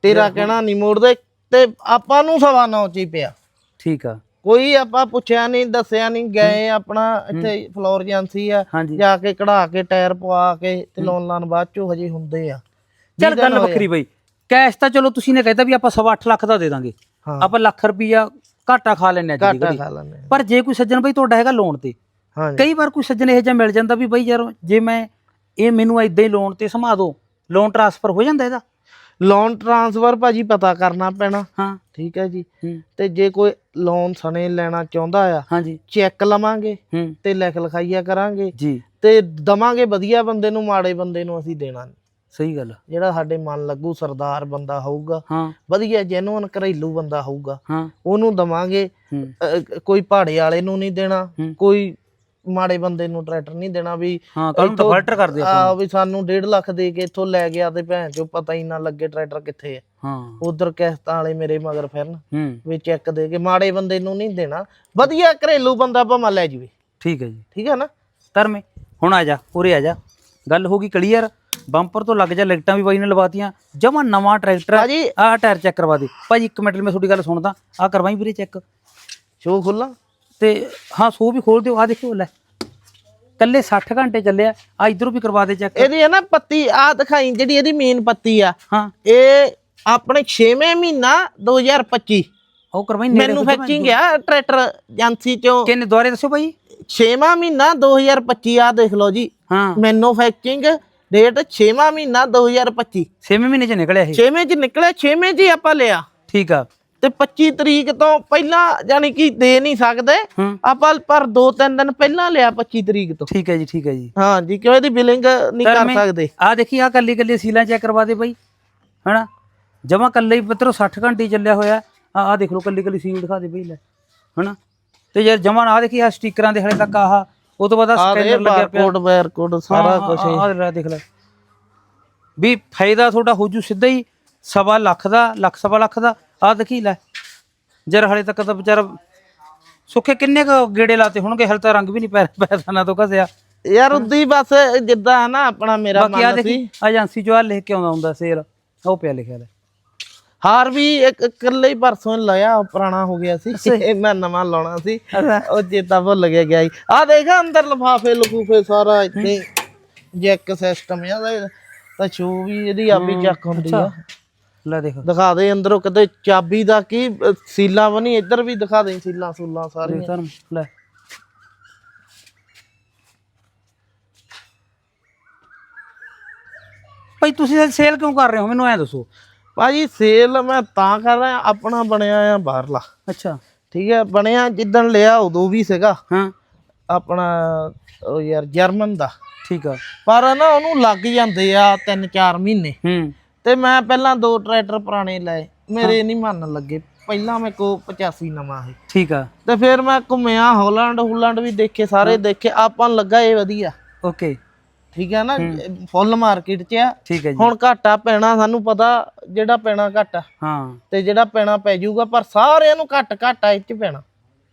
ਤੇਰਾ ਕਹਿਣਾ ਨਹੀਂ ਮੋੜਦੇ। ਤੇ ਆਪਾਂ ਨੂੰ ਸਵਾ ਨੌ ਚ ਹੀ ਪਿਆ। ਠੀਕ ਆ। ਕੋਈ ਆਪਾਂ ਪੁੱਛਿਆ ਨਹੀਂ ਦੱਸਿਆ ਨਹੀਂ ਗਏ ਆਪਣਾ ਇੱਥੇ ਫਲੋਰ ਏਜੰਸੀ ਆ ਹਾਂਜੀ। ਜਾ ਕੇ ਕਢਾ ਕੇ ਟਾਇਰ ਪਵਾ ਕੇ ਤੇ ਲੋਨ ਲਾਨ ਬਾਅਦ ਚੋਂ ਹਜੇ ਹੁੰਦੇ ਆ। ਚੱਲ ਗੱਲ ਵੱਖਰੀ ਬਈ। ਕੈਸ਼ ਤਾਂ ਚਲੋ ਤੁਸੀਂ ਨੇ ਕਹਿਤਾ ਵੀ ਆਪਾਂ ਸਵਾ ਅੱਠ ਲੱਖ ਦਾ ਦੇ ਦਾਂਗੇ। ਹਾਂ। ਆਪਾਂ ਲੱਖ ਰੁਪਈਆ ਘਾਟਾ ਖਾ ਲੈਣੇ ਦੀ ਘਾਟਾ ਖਾ ਲੈਂਦੇ ਆ। ਪਰ ਜੇ ਕੋਈ ਸੱਜਣ ਬਈ ਤੁਹਾਡਾ ਹੈਗਾ ਲੋਨ ਤੇ ਹਾਂਜੀ। ਕਈ ਵਾਰ ਕੋਈ ਸੱਜਣ ਇਹੋ ਜਿਹਾ ਮਿਲ ਜਾਂਦਾ ਵੀ ਬਈ ਯਾਰ ਜੇ ਮੈਂ ਇਹ ਮੈਨੂੰ ਇਦਾਂ ਹੀ ਲੋਨ ਤੇ ਸਮਾ ਦੋ ਲੋਨ ਟ੍ਰਾਂਸਫਰ ਹੋ ਜਾਂਦਾ ਇਹਦਾ। ਲੋਨ ਟ੍ਰਾਂਸਫਰ ਭਾਜੀ ਪਤਾ ਕਰਨਾ ਪੈਣਾ। ਹਾਂ। ਠੀਕ ਹੈ ਜੀ। ਹੂੰ। ਤੇ ਜੇ ਕੋਈ ਲੋਨ ਸਣੇ ਲੈਣਾ ਚਾਹੁੰਦਾ ਆ ਹਾਂਜੀ। ਚੈੱਕ ਲਵਾਂਗੇ ਹੂੰ। ਤੇ ਲਿਖ ਲਿਖਾਈਆ ਕਰਾਂਗੇ। ਜੀ। ਤੇ ਦਵਾਂਗੇ ਵਧੀਆ ਬੰਦੇ ਨੂੰ ਮਾੜੇ ਬੰਦੇ ਨੂੰ ਅਸੀਂ ਦੇਣਾ ਨਹੀਂ। ਸਹੀ ਗੱਲ। ਆ। ਜਿਹੜਾ ਸਾਡੇ ਮਨ ਲੱਗੂ ਸਰਦਾਰ ਬੰਦਾ ਹੋਊਗਾ। ਹਾਂ। ਵਧੀਆ ਜੈਨੂਨ ਘਰੇਲੂ ਬੰਦਾ ਹੋਊਗਾ। ਹਾਂ। ਉਹਨੂੰ ਦਵਾਂਗੇ। ਹੂੰ। ਕੋਈ ਪਹਾੜੇ ਵਾਲੇ ਨੂੰ ਨਹੀਂ ਦੇਣਾ। ਹੂੰ। ਕੋਈ ਮਾੜੇ ਬੰਦੇ ਨੂੰ ਟਰੈਕਟਰ ਨਹੀਂ ਦੇਣਾ ਵੀ ਹਾਂ ਕੱਲ ਨੂੰ ਤਾਂ ਫਲਟਰ ਕਰਦੇ ਆ ਵੀ ਸਾਨੂੰ 1.5 ਲੱਖ ਦੇ ਕੇ ਇੱਥੋਂ ਲੈ ਗਿਆ ਤੇ ਭੈਣ ਚੋ ਪਤਾ ਹੀ ਨਾ ਲੱਗੇ ਟਰੈਕਟਰ ਕਿੱਥੇ ਹੈ ਹਾਂ। ਉਧਰ ਕਿਸ਼ਤਾਂ ਵਾਲੇ ਮੇਰੇ ਮਗਰ ਫਿਰਨ ਵੀ ਚੈੱਕ ਦੇ ਕੇ ਮਾੜੇ ਬੰਦੇ ਨੂੰ ਨਹੀਂ ਦੇਣਾ। ਵਧੀਆ ਘਰੇਲੂ ਬੰਦਾ ਭਾਵੇਂ ਲੈ ਜਵੇ। ਠੀਕ ਹੈ ਜੀ। ਠੀਕ ਹੈ ਨਾ? ਧਰਮੇ ਹੁਣ ਆ ਜਾ ਉਰੇ ਆ ਜਾ। ਗੱਲ ਹੋ ਗਈ ਕਲੀਅਰ। ਬੰਪਰ ਤੋਂ ਲੱਗ ਜਾ ਲਾਈਟਾਂ ਵੀ ਬਾਈ ਨੇ ਲਵਾਤੀਆਂ। ਜਮਾ ਨਵਾਂ ਟਰੈਕਟਰ ਭਾਜੀ। ਆਹ ਟਾਇਰ ਚੈੱਕ ਕਰਵਾ ਦੇ। ਭਾਜੀ ਇੱਕ ਮਿੰਟ ਲਈ ਮੈਂ ਤੁਹਾਡੀ ਗੱਲ ਸੁਣਦਾ। ਆਹ ਕਰਵਾਈ ਵੀਰੇ ਚੈੱਕ ਸ਼ੋ ਖੁੱਲਾ ਤੇ ਹਾਂ ਸੋ ਵੀ ਖੋਲ ਦਿਓ। ਆ ਦੇਖਿਓ ਲੈ। ਕੱਲੇ 60 ਘੰਟੇ ਚੱਲਿਆ। ਆ ਇਧਰੋਂ ਵੀ ਕਰਵਾ ਦੇ ਚੈੱਕ ਇਹਦੀ ਹੈ ਨਾ ਪੱਤੀ ਆ ਦਿਖਾਈ ਜਿਹੜੀ ਇਹਦੀ ਮੇਨ ਪੱਤੀ ਆ। ਹਾਂ। ਇਹ ਆਪਣੇ 6ਵੇਂ ਮਹੀਨਾ 2025 ਉਹ ਕਰਵਾਈ ਨੇੜੇ ਮੈਨੂਫੈਕਚਰਿੰਗ ਆ ਟਰੈਕਟਰ ਏਜੰਸੀ ਚੋਂ। ਕਿੰਨੇ ਦੁਆਰੇ ਦੱਸੋ ਭਾਈ? 6ਵਾਂ ਮਹੀਨਾ 2025 ਆ ਦੇਖ ਲਓ ਜੀ। ਹਾਂ। ਮੈਨੂਫੈਕਚਰਿੰਗ ਡੇਟ 6ਵਾਂ ਮਹੀਨਾ 2025 ਛੇਵੇਂ ਮਹੀਨੇ ਚ ਨਿਕਲਿਆ ਇਹ। 6ਵੇਂ ਚ ਨਿਕਲਿਆ 6ਵੇਂ ਚ ਆਪਾਂ ਲਿਆ। ਠੀਕ ਆ। ਤੇ 25 ਤਰੀਕ ਤੋਂ ਪਹਿਲਾਂ ਯਾਨੀ ਕਿ ਦੇ ਨਹੀਂ ਸਕਦੇ ਆਪਾਂ ਪਰ 2-3 ਦਿਨ ਪਹਿਲਾਂ ਲਿਆ 25 ਤਰੀਕ ਤੋਂ। ਠੀਕ ਹੈ ਜੀ ਠੀਕ ਹੈ ਜੀ। ਹਾਂ ਜੀ ਕਿਉਂ ਇਹਦੀ ਬਿਲਿੰਗ ਨਹੀਂ ਕਰ ਸਕਦੇ? ਆ ਦੇਖੀ ਆ ਕੱਲੀ ਕੱਲੀ ਸੀਲਾਂ ਚੈੱਕ ਕਰਵਾ ਦੇ ਬਾਈ ਹਨਾ? ਜਮਾ ਕੱਲੇ ਹੀ ਪੱਤਰੋ 60 ਘੰਟੇ ਚੱਲਿਆ ਹੋਇਆ। ਆ ਆ ਦੇਖ ਲਓ ਕੱਲੀ ਕੱਲੀ ਸੀਲ ਦਿਖਾ ਦੇ ਬਈ ਲੈ ਹਨਾ? ਤੇ ਯਾਰ ਜਮਾ ਆ ਦੇਖੀ ਆ ਸਟickਰਾਂ ਦੇ ਹਲੇ ਤੱਕ ਆਹ ਉਹ ਤੋਂ ਬਾਅਦ ਆ ਸਕੈਨਰ ਲੱਗਿਆ ਪਿਆ। ਬਾਰਕੋਡ ਬਾਰਕੋਡ ਸਾਰਾ ਕੁਝ ਆ ਦੇਖ ਲੈ। ਵੀ ਫਾਇਦਾ ਤੁਹਾਡਾ ਹੋ ਜੂ ਸਿੱਧਾ ਹੀ ਸਵਾ ਲੱਖ ਦਾ ਲੱਖ ਸਵਾ ਲੱਖ ਦਾ। ਆ ਦੇਖੀ ਲੈ ਜਰ ਹਲੇ ਤੱਕ ਤਾਂ ਵਿਚਾਰਾ ਸੁੱਖੇ ਕਿੰਨੇ ਕੁ ਗੇੜੇ ਲਾਤੇ ਹੋਣਗੇ ਹਲ ਤਾਂ ਰੰਗ ਵੀ ਨਹੀਂ ਪੈ ਪੈਸਾ ਨਾ ਤੋਂ ਘਸਿਆ। ਯਾਰ ਉਦੀ ਬਸ ਜਿੱਦਾਂ ਹੈ ਨਾ ਆਪਣਾ ਮੇਰਾ ਬਾਕੀ ਆ ਮਨ ਦੇਖੀ ਸੀ। ਏਜੰਸੀ ਚੋਂ ਆ ਲਿਖ ਕੇ ਆਉਂਦਾ ਹੁੰਦਾ ਸੇਲ ਉਹ ਪਿਆ ਲਿਖਿਆ ਲੈ। ਹਾਰ ਵੀ ਇੱਕ ਇਕੱਲੇ ਹੀ ਪਰਸੋਂ ਉਹ ਪੁਰਾਣਾ ਹੋ ਗਿਆ ਸੀ। ਇਹ ਮੈਂ ਨਵਾਂ ਲਾਉਣਾ ਸੀ। ਉਹ ਚੇਤਾ ਭੁੱਲ ਗਿਆ ਗਿਆ ਆ ਦੇਖ ਅੰਦਰ ਲਫਾਫੇ ਲਫੂਫੇ ਸਾਰਾ ਇੱਥੇ ਜੈਕ ਸਿਸਟਮ ਆ ਤਾਂ ਸ਼ੂ ਵੀ ਇਹਦੀ ਆਪੀ ਚੱਕ ਹੁੰਦੀ ਆ। ਲੈ ਦੇਖ। ਦਿਖਾ ਦੇ ਅੰਦਰੋਂ ਕਿਤੇ ਚਾਬੀ ਦਾ ਕੀ ਅ, ਸੀਲਾਂ ਬਣੀ ਇੱਧਰ ਵੀ ਦਿਖਾ ਦੇ ਸੀਲਾਂ ਸੂਲਾਂ ਸਾਰੀਆਂ। ਦੇਖ ਲੈ। ਭਾਈ ਤੁਸੀਂ ਸੇਲ ਕਿਉਂ ਕਰ ਰਹੇ ਹੋ? ਮੈਨੂੰ ਐ ਦੱਸੋ। ਭਾਜੀ ਸੇਲ ਮੈਂ ਤਾਂ ਕਰ ਰਿਹਾ ਆਪਣਾ ਬਣਿਆ ਆ ਬਾਹਰਲਾ। ਅੱਛਾ। ਠੀਕ ਹੈ ਬਣਿਆ ਜਿੱਦਣ ਲਿਆ ਉਦੋਂ ਵੀ ਸੀਗਾ। ਹਾਂ। ਆਪਣਾ ਉਹ ਯਾਰ ਜਰਮਨ ਦਾ। ਠੀਕ ਆ। ਪਰ ਨਾ ਉਹਨੂੰ ਲੱਗ ਜਾਂਦੇ ਆ 3-4 ਮਹੀਨੇ। ਹੂੰ। ਤੇ ਮੈਂ ਪਹਿਲਾਂ ਦੋ ਟਰੈਕਟਰ ਪੁਰਾਣੇ ਲਏ ਮੇਰੇ ਨਹੀਂ ਮੰਨ ਲੱਗੇ। ਪਹਿਲਾਂ ਮੈਂ ਕੋ 85 ਨਵਾਂ ਸੀ। ਠੀਕ ਆ। ਤੇ ਫਿਰ ਮੈਂ ਘੁੰਮਿਆ ਹਾਲੈਂਡ ਹੁਲੈਂਡ ਵੀ ਦੇਖੇ ਸਾਰੇ ਦੇਖੇ ਆਪਾਂ ਨੂੰ ਲੱਗਾ ਇਹ ਵਧੀਆ। ਓਕੇ। ਠੀਕ ਹੈ ਨਾ ਫੁੱਲ ਮਾਰਕੀਟ 'ਚ ਆ। ਠੀਕ ਹੈ ਜੀ। ਹੁਣ ਘਾਟਾ ਪੈਣਾ ਸਾਨੂੰ ਪਤਾ ਜਿਹੜਾ ਪੈਣਾ ਘਾਟਾ ਹਾਂ। ਤੇ ਜਿਹੜਾ ਪੈਣਾ ਪੈ ਜਾਊਗਾ ਪਰ ਸਾਰਿਆਂ ਨੂੰ ਘੱਟ ਘਾਟਾ ਇਹ 'ਚ ਪੈਣਾ।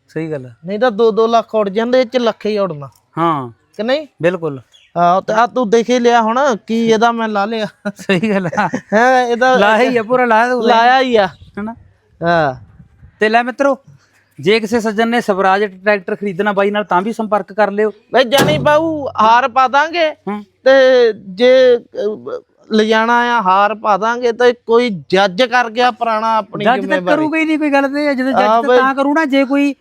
ਸਹੀ ਗੱਲ ਹੈ ਨਹੀਂ ਤਾਂ 2-2 ਲੱਖ ਉੜ ਜਾਂਦੇ ਇਹ 'ਚ ਲੱਖ ਹੀ ਉੜਨਾ ਹਾਂ। ਕਿ ਨਹੀਂ? ਬਿਲਕੁਲ। ਤੇ ਆ ਤੂੰ ਦੇਖ ਲਿਆ ਹੁਣ ਕੀ ਇਹਦਾ ਮੈਂ ਲਾ ਲਿਆ। ਸਹੀ ਗੱਲ ਆ। ਹੈ ਇਹਦਾ ਲਾਇਆ ਹੀ ਆ ਪੂਰਾ ਲਾਇਆ ਲਾਇਆ ਹੀ ਆ। ਹਨਾ? ਹਾਂ। ਤੇ ਲੈ ਮਿੱਤਰੋ ਜੇ ਕਿਸੇ ਸੱਜਣ ਨੇ ਸਵਰਾਜ ਟਰੈਕਟਰ ਖਰੀਦਣਾ ਬਾਈ ਨਾਲ ਤਾਂ ਵੀ ਸੰਪਰਕ ਕਰ ਲਿਓ। ਬਈ ਜਾਨੀ ਬਾਊ ਹਾਰ ਪਾ ਦਾਂਗੇ। ਤੇ ਜੇ ਲਿਜਾਣਾ ਆ ਹਾਰ ਪਾ ਦਾਂਗੇ ਤੇ ਕੋਈ ਜੱਜ ਕਰ ਗਿਆ ਪੁਰਾਣਾ ਆਪਣੀ ਜੱਜ ਤਾਂ ਜ਼ਿੰਮੇਵਾਰੀ। ਕਰੂਗਾ ਹੀ ਨਹੀਂ ਕੋਈ ਗੱਲ ਤੇ ਜਦੋਂ ਜੱਜ ਤਾਂ ਕਰੂ ਨਾ ਜੇ ਕੋਈ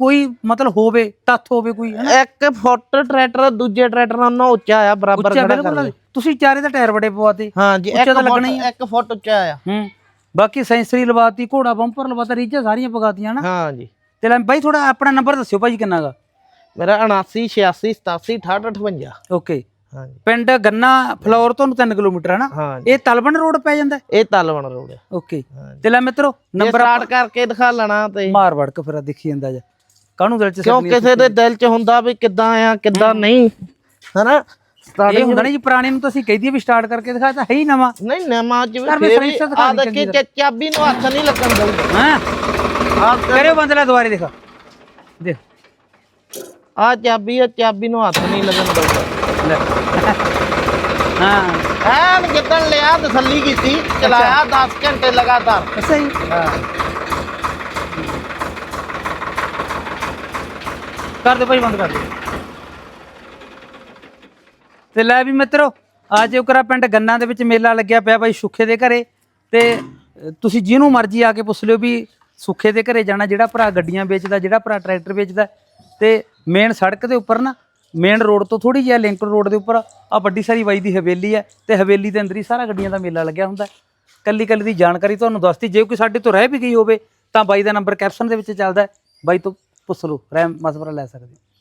ਕੋਈ ਮਤਲਬ ਹੋਵੇ ਤੱਥ ਹੋਵੇ ਕੋਈ ਹਨਾ? ਇੱਕ ਫੁੱਟ ਟਰੈਕਟਰ ਦੂਜੇ ਟਰੈਕਟਰ ਨਾਲੋਂ ਉੱਚਾ ਆ ਬਰਾਬਰ ਉੱਚਾ ਖੜਾ ਕਰ ਬਿਲਕੁਲ ਤੁਸੀਂ ਚਾਰੇ ਦਾ ਟਾਇਰ ਬੜੇ ਪਵਾਤੇ। ਹਾਂ ਜੀ ਉੱਚਾ ਇੱਕ ਤਾਂ ਲੱਗਣਾ ਫੁੱਟ ਇੱਕ ਫੁੱਟ ਉੱਚਾ ਆ। ਹੂੰ। ਬਾਕੀ ਸੈਂਸਰੀ ਲਵਾਤੀ ਘੋੜਾ ਬੰਪਰ ਲਵਾਤਾ ਰੀਚਾਂ ਸਾਰੀਆਂ ਪਗਾਤੀਆਂ ਨਾ ਹਾਂ ਜੀ ਤੇ ਲੈ ਬਾਈ ਥੋੜਾ ਆਪਣਾ ਨੰਬਰ ਦੱਸਿਓ ਭਾਈ ਕਿੰਨਾਗਾ? ਮੇਰਾ 79 86 87 68 58 ਓਕੇ। ਹਾਂ ਜੀ ਪਿੰਡ ਗੰਨਾ ਫਲੋਰ ਤੋਂ 3 ਕਿਲੋਮੀਟਰ ਹੈ ਨਾ ਇਹ ਤਲਵਣ ਰੋਡ ਪੈ ਜਾਂਦਾ? ਇਹ ਤਲਵਣ ਰੋਡ ਆ। ਓਕੇ। ਤੇ ਲੈ ਮਿੱਤਰੋ ਨੰਬਰ ਸਟਾਰਟ ਕਰਕੇ ਦਿਖਾ ਲੈਣਾ ਤੇ ਮਾਰ ਵੜਕ ਫਿਰ ਦੇਖੀ ਜਾਂਦਾ ਜਾ। ਕਾਹਨੂੰ ਦਿਲ ਚ ਕਿਉਂ ਕਿਸੇ ਦੇ ਦਿਲ 'ਚ ਹੁੰਦਾ ਵੀ ਕਿੱਦਾਂ ਆ ਕਿੱਦਾਂ ਨਹੀਂ ਹਨਾ? ਇਹ ਸਟਾਰਟਿੰਗ ਹੁੰਦਾ ਨਾ ਜੀ ਪੁਰਾਣੇ ਨੂੰ ਤਾਂ ਅਸੀਂ ਕਹਿ ਦਈਏ ਵੀ ਸਟਾਰਟ ਕਰਕੇ ਦਿਖਾਇਆ ਤਾਂ ਹੈ ਹੀ ਨਵਾਂ। ਨਹੀਂ ਨਵਾਂ ਚ ਕਰ ਵੀ ਵੀ ਫੇਰ ਦਿਖਾ ਆ। ਦੇਖੀ ਚਾਬੀ ਨੂੰ ਹੱਥ ਨਹੀਂ ਲੱਗਣ ਦਊਗਾ ਹਾਂ? ਆ ਕਰਿਓ ਬੰਦ ਲੈ ਦੁਬਾਰੇ ਦੇਖਾ। ਦੇਖ। ਆ ਚਾਬੀ ਆ ਚਾਬੀ ਨੂੰ ਹੱਥ ਨਹੀਂ ਲੱਗਣ ਦਊਗਾ ਲੈ। ਹਾਂ। ਐਨ ਜਿੱਦਣ ਲਿਆ ਤਸੱਲੀ ਕੀਤੀ ਚਲਾਇਆ 10 ਘੰਟੇ ਲਗਾਤਾਰ। ਜੀ। ਹਾਂ। ਕਰ ਦੇ ਭਾਈ, ਬੰਦ ਕਰ ਦੇ। ਤੇ ਲੈ ਵੀ ਮਿੱਤਰੋ, ਅੱਜ ਉਕਰਾ ਪਿੰਡ ਗੰਨਾ ਦੇ ਵਿੱਚ ਮੇਲਾ ਲੱਗਿਆ ਪਿਆ ਬਾਈ ਸੁੱਖੇ ਦੇ ਘਰੇ। ਤੇ ਤੁਸੀਂ ਜਿਹਨੂੰ ਮਰਜ਼ੀ ਆ ਕੇ ਪੁੱਛ ਲਿਓ ਵੀ ਸੁੱਖੇ ਦੇ ਘਰੇ ਜਾਣਾ, ਜਿਹੜਾ ਭਰਾ ਗੱਡੀਆਂ ਵੇਚਦਾ, ਜਿਹੜਾ ਭਰਾ ਟਰੈਕਟਰ ਵੇਚਦਾ। ਤੇ ਮੇਨ ਸੜਕ ਦੇ ਉੱਪਰ ਨਾ ਮੇਨ ਰੋਡ ਤੋਂ ਥੋੜੀ ਜਿਹੀ ਲਿੰਕ ਰੋਡ ਦੇ ਉੱਪਰ ਆ ਵੱਡੀ ਸਾਰੀ ਬਾਈ ਦੀ ਹਵੇਲੀ ਹੈ ਤੇ ਹਵੇਲੀ ਦੇ ਅੰਦਰ ਹੀ ਸਾਰਾ ਗੱਡੀਆਂ ਦਾ ਮੇਲਾ ਲੱਗਿਆ ਹੁੰਦਾ। ਕੱਲੀ ਕੱਲੀ ਦੀ ਜਾਣਕਾਰੀ ਤੁਹਾਨੂੰ ਦੱਸਤੀ, ਜੇ ਕੋਈ ਸਾਡੇ ਤੋਂ ਰਹਿ ਵੀ ਗਈ ਹੋਵੇ, ਤਾਂ ਬਾਈ ਦਾ ਨੰਬਰ ਕੈਪਸ਼ਨ ਦੇ ਵਿੱਚ ਚੱਲਦਾ ਬਾਈ ਤੋਂ ਪੁੱਛ ਲਓ ਰਹਿਮ ਮਸਵਰਾ ਲੈ ਸਕਦੇ ਹੋ।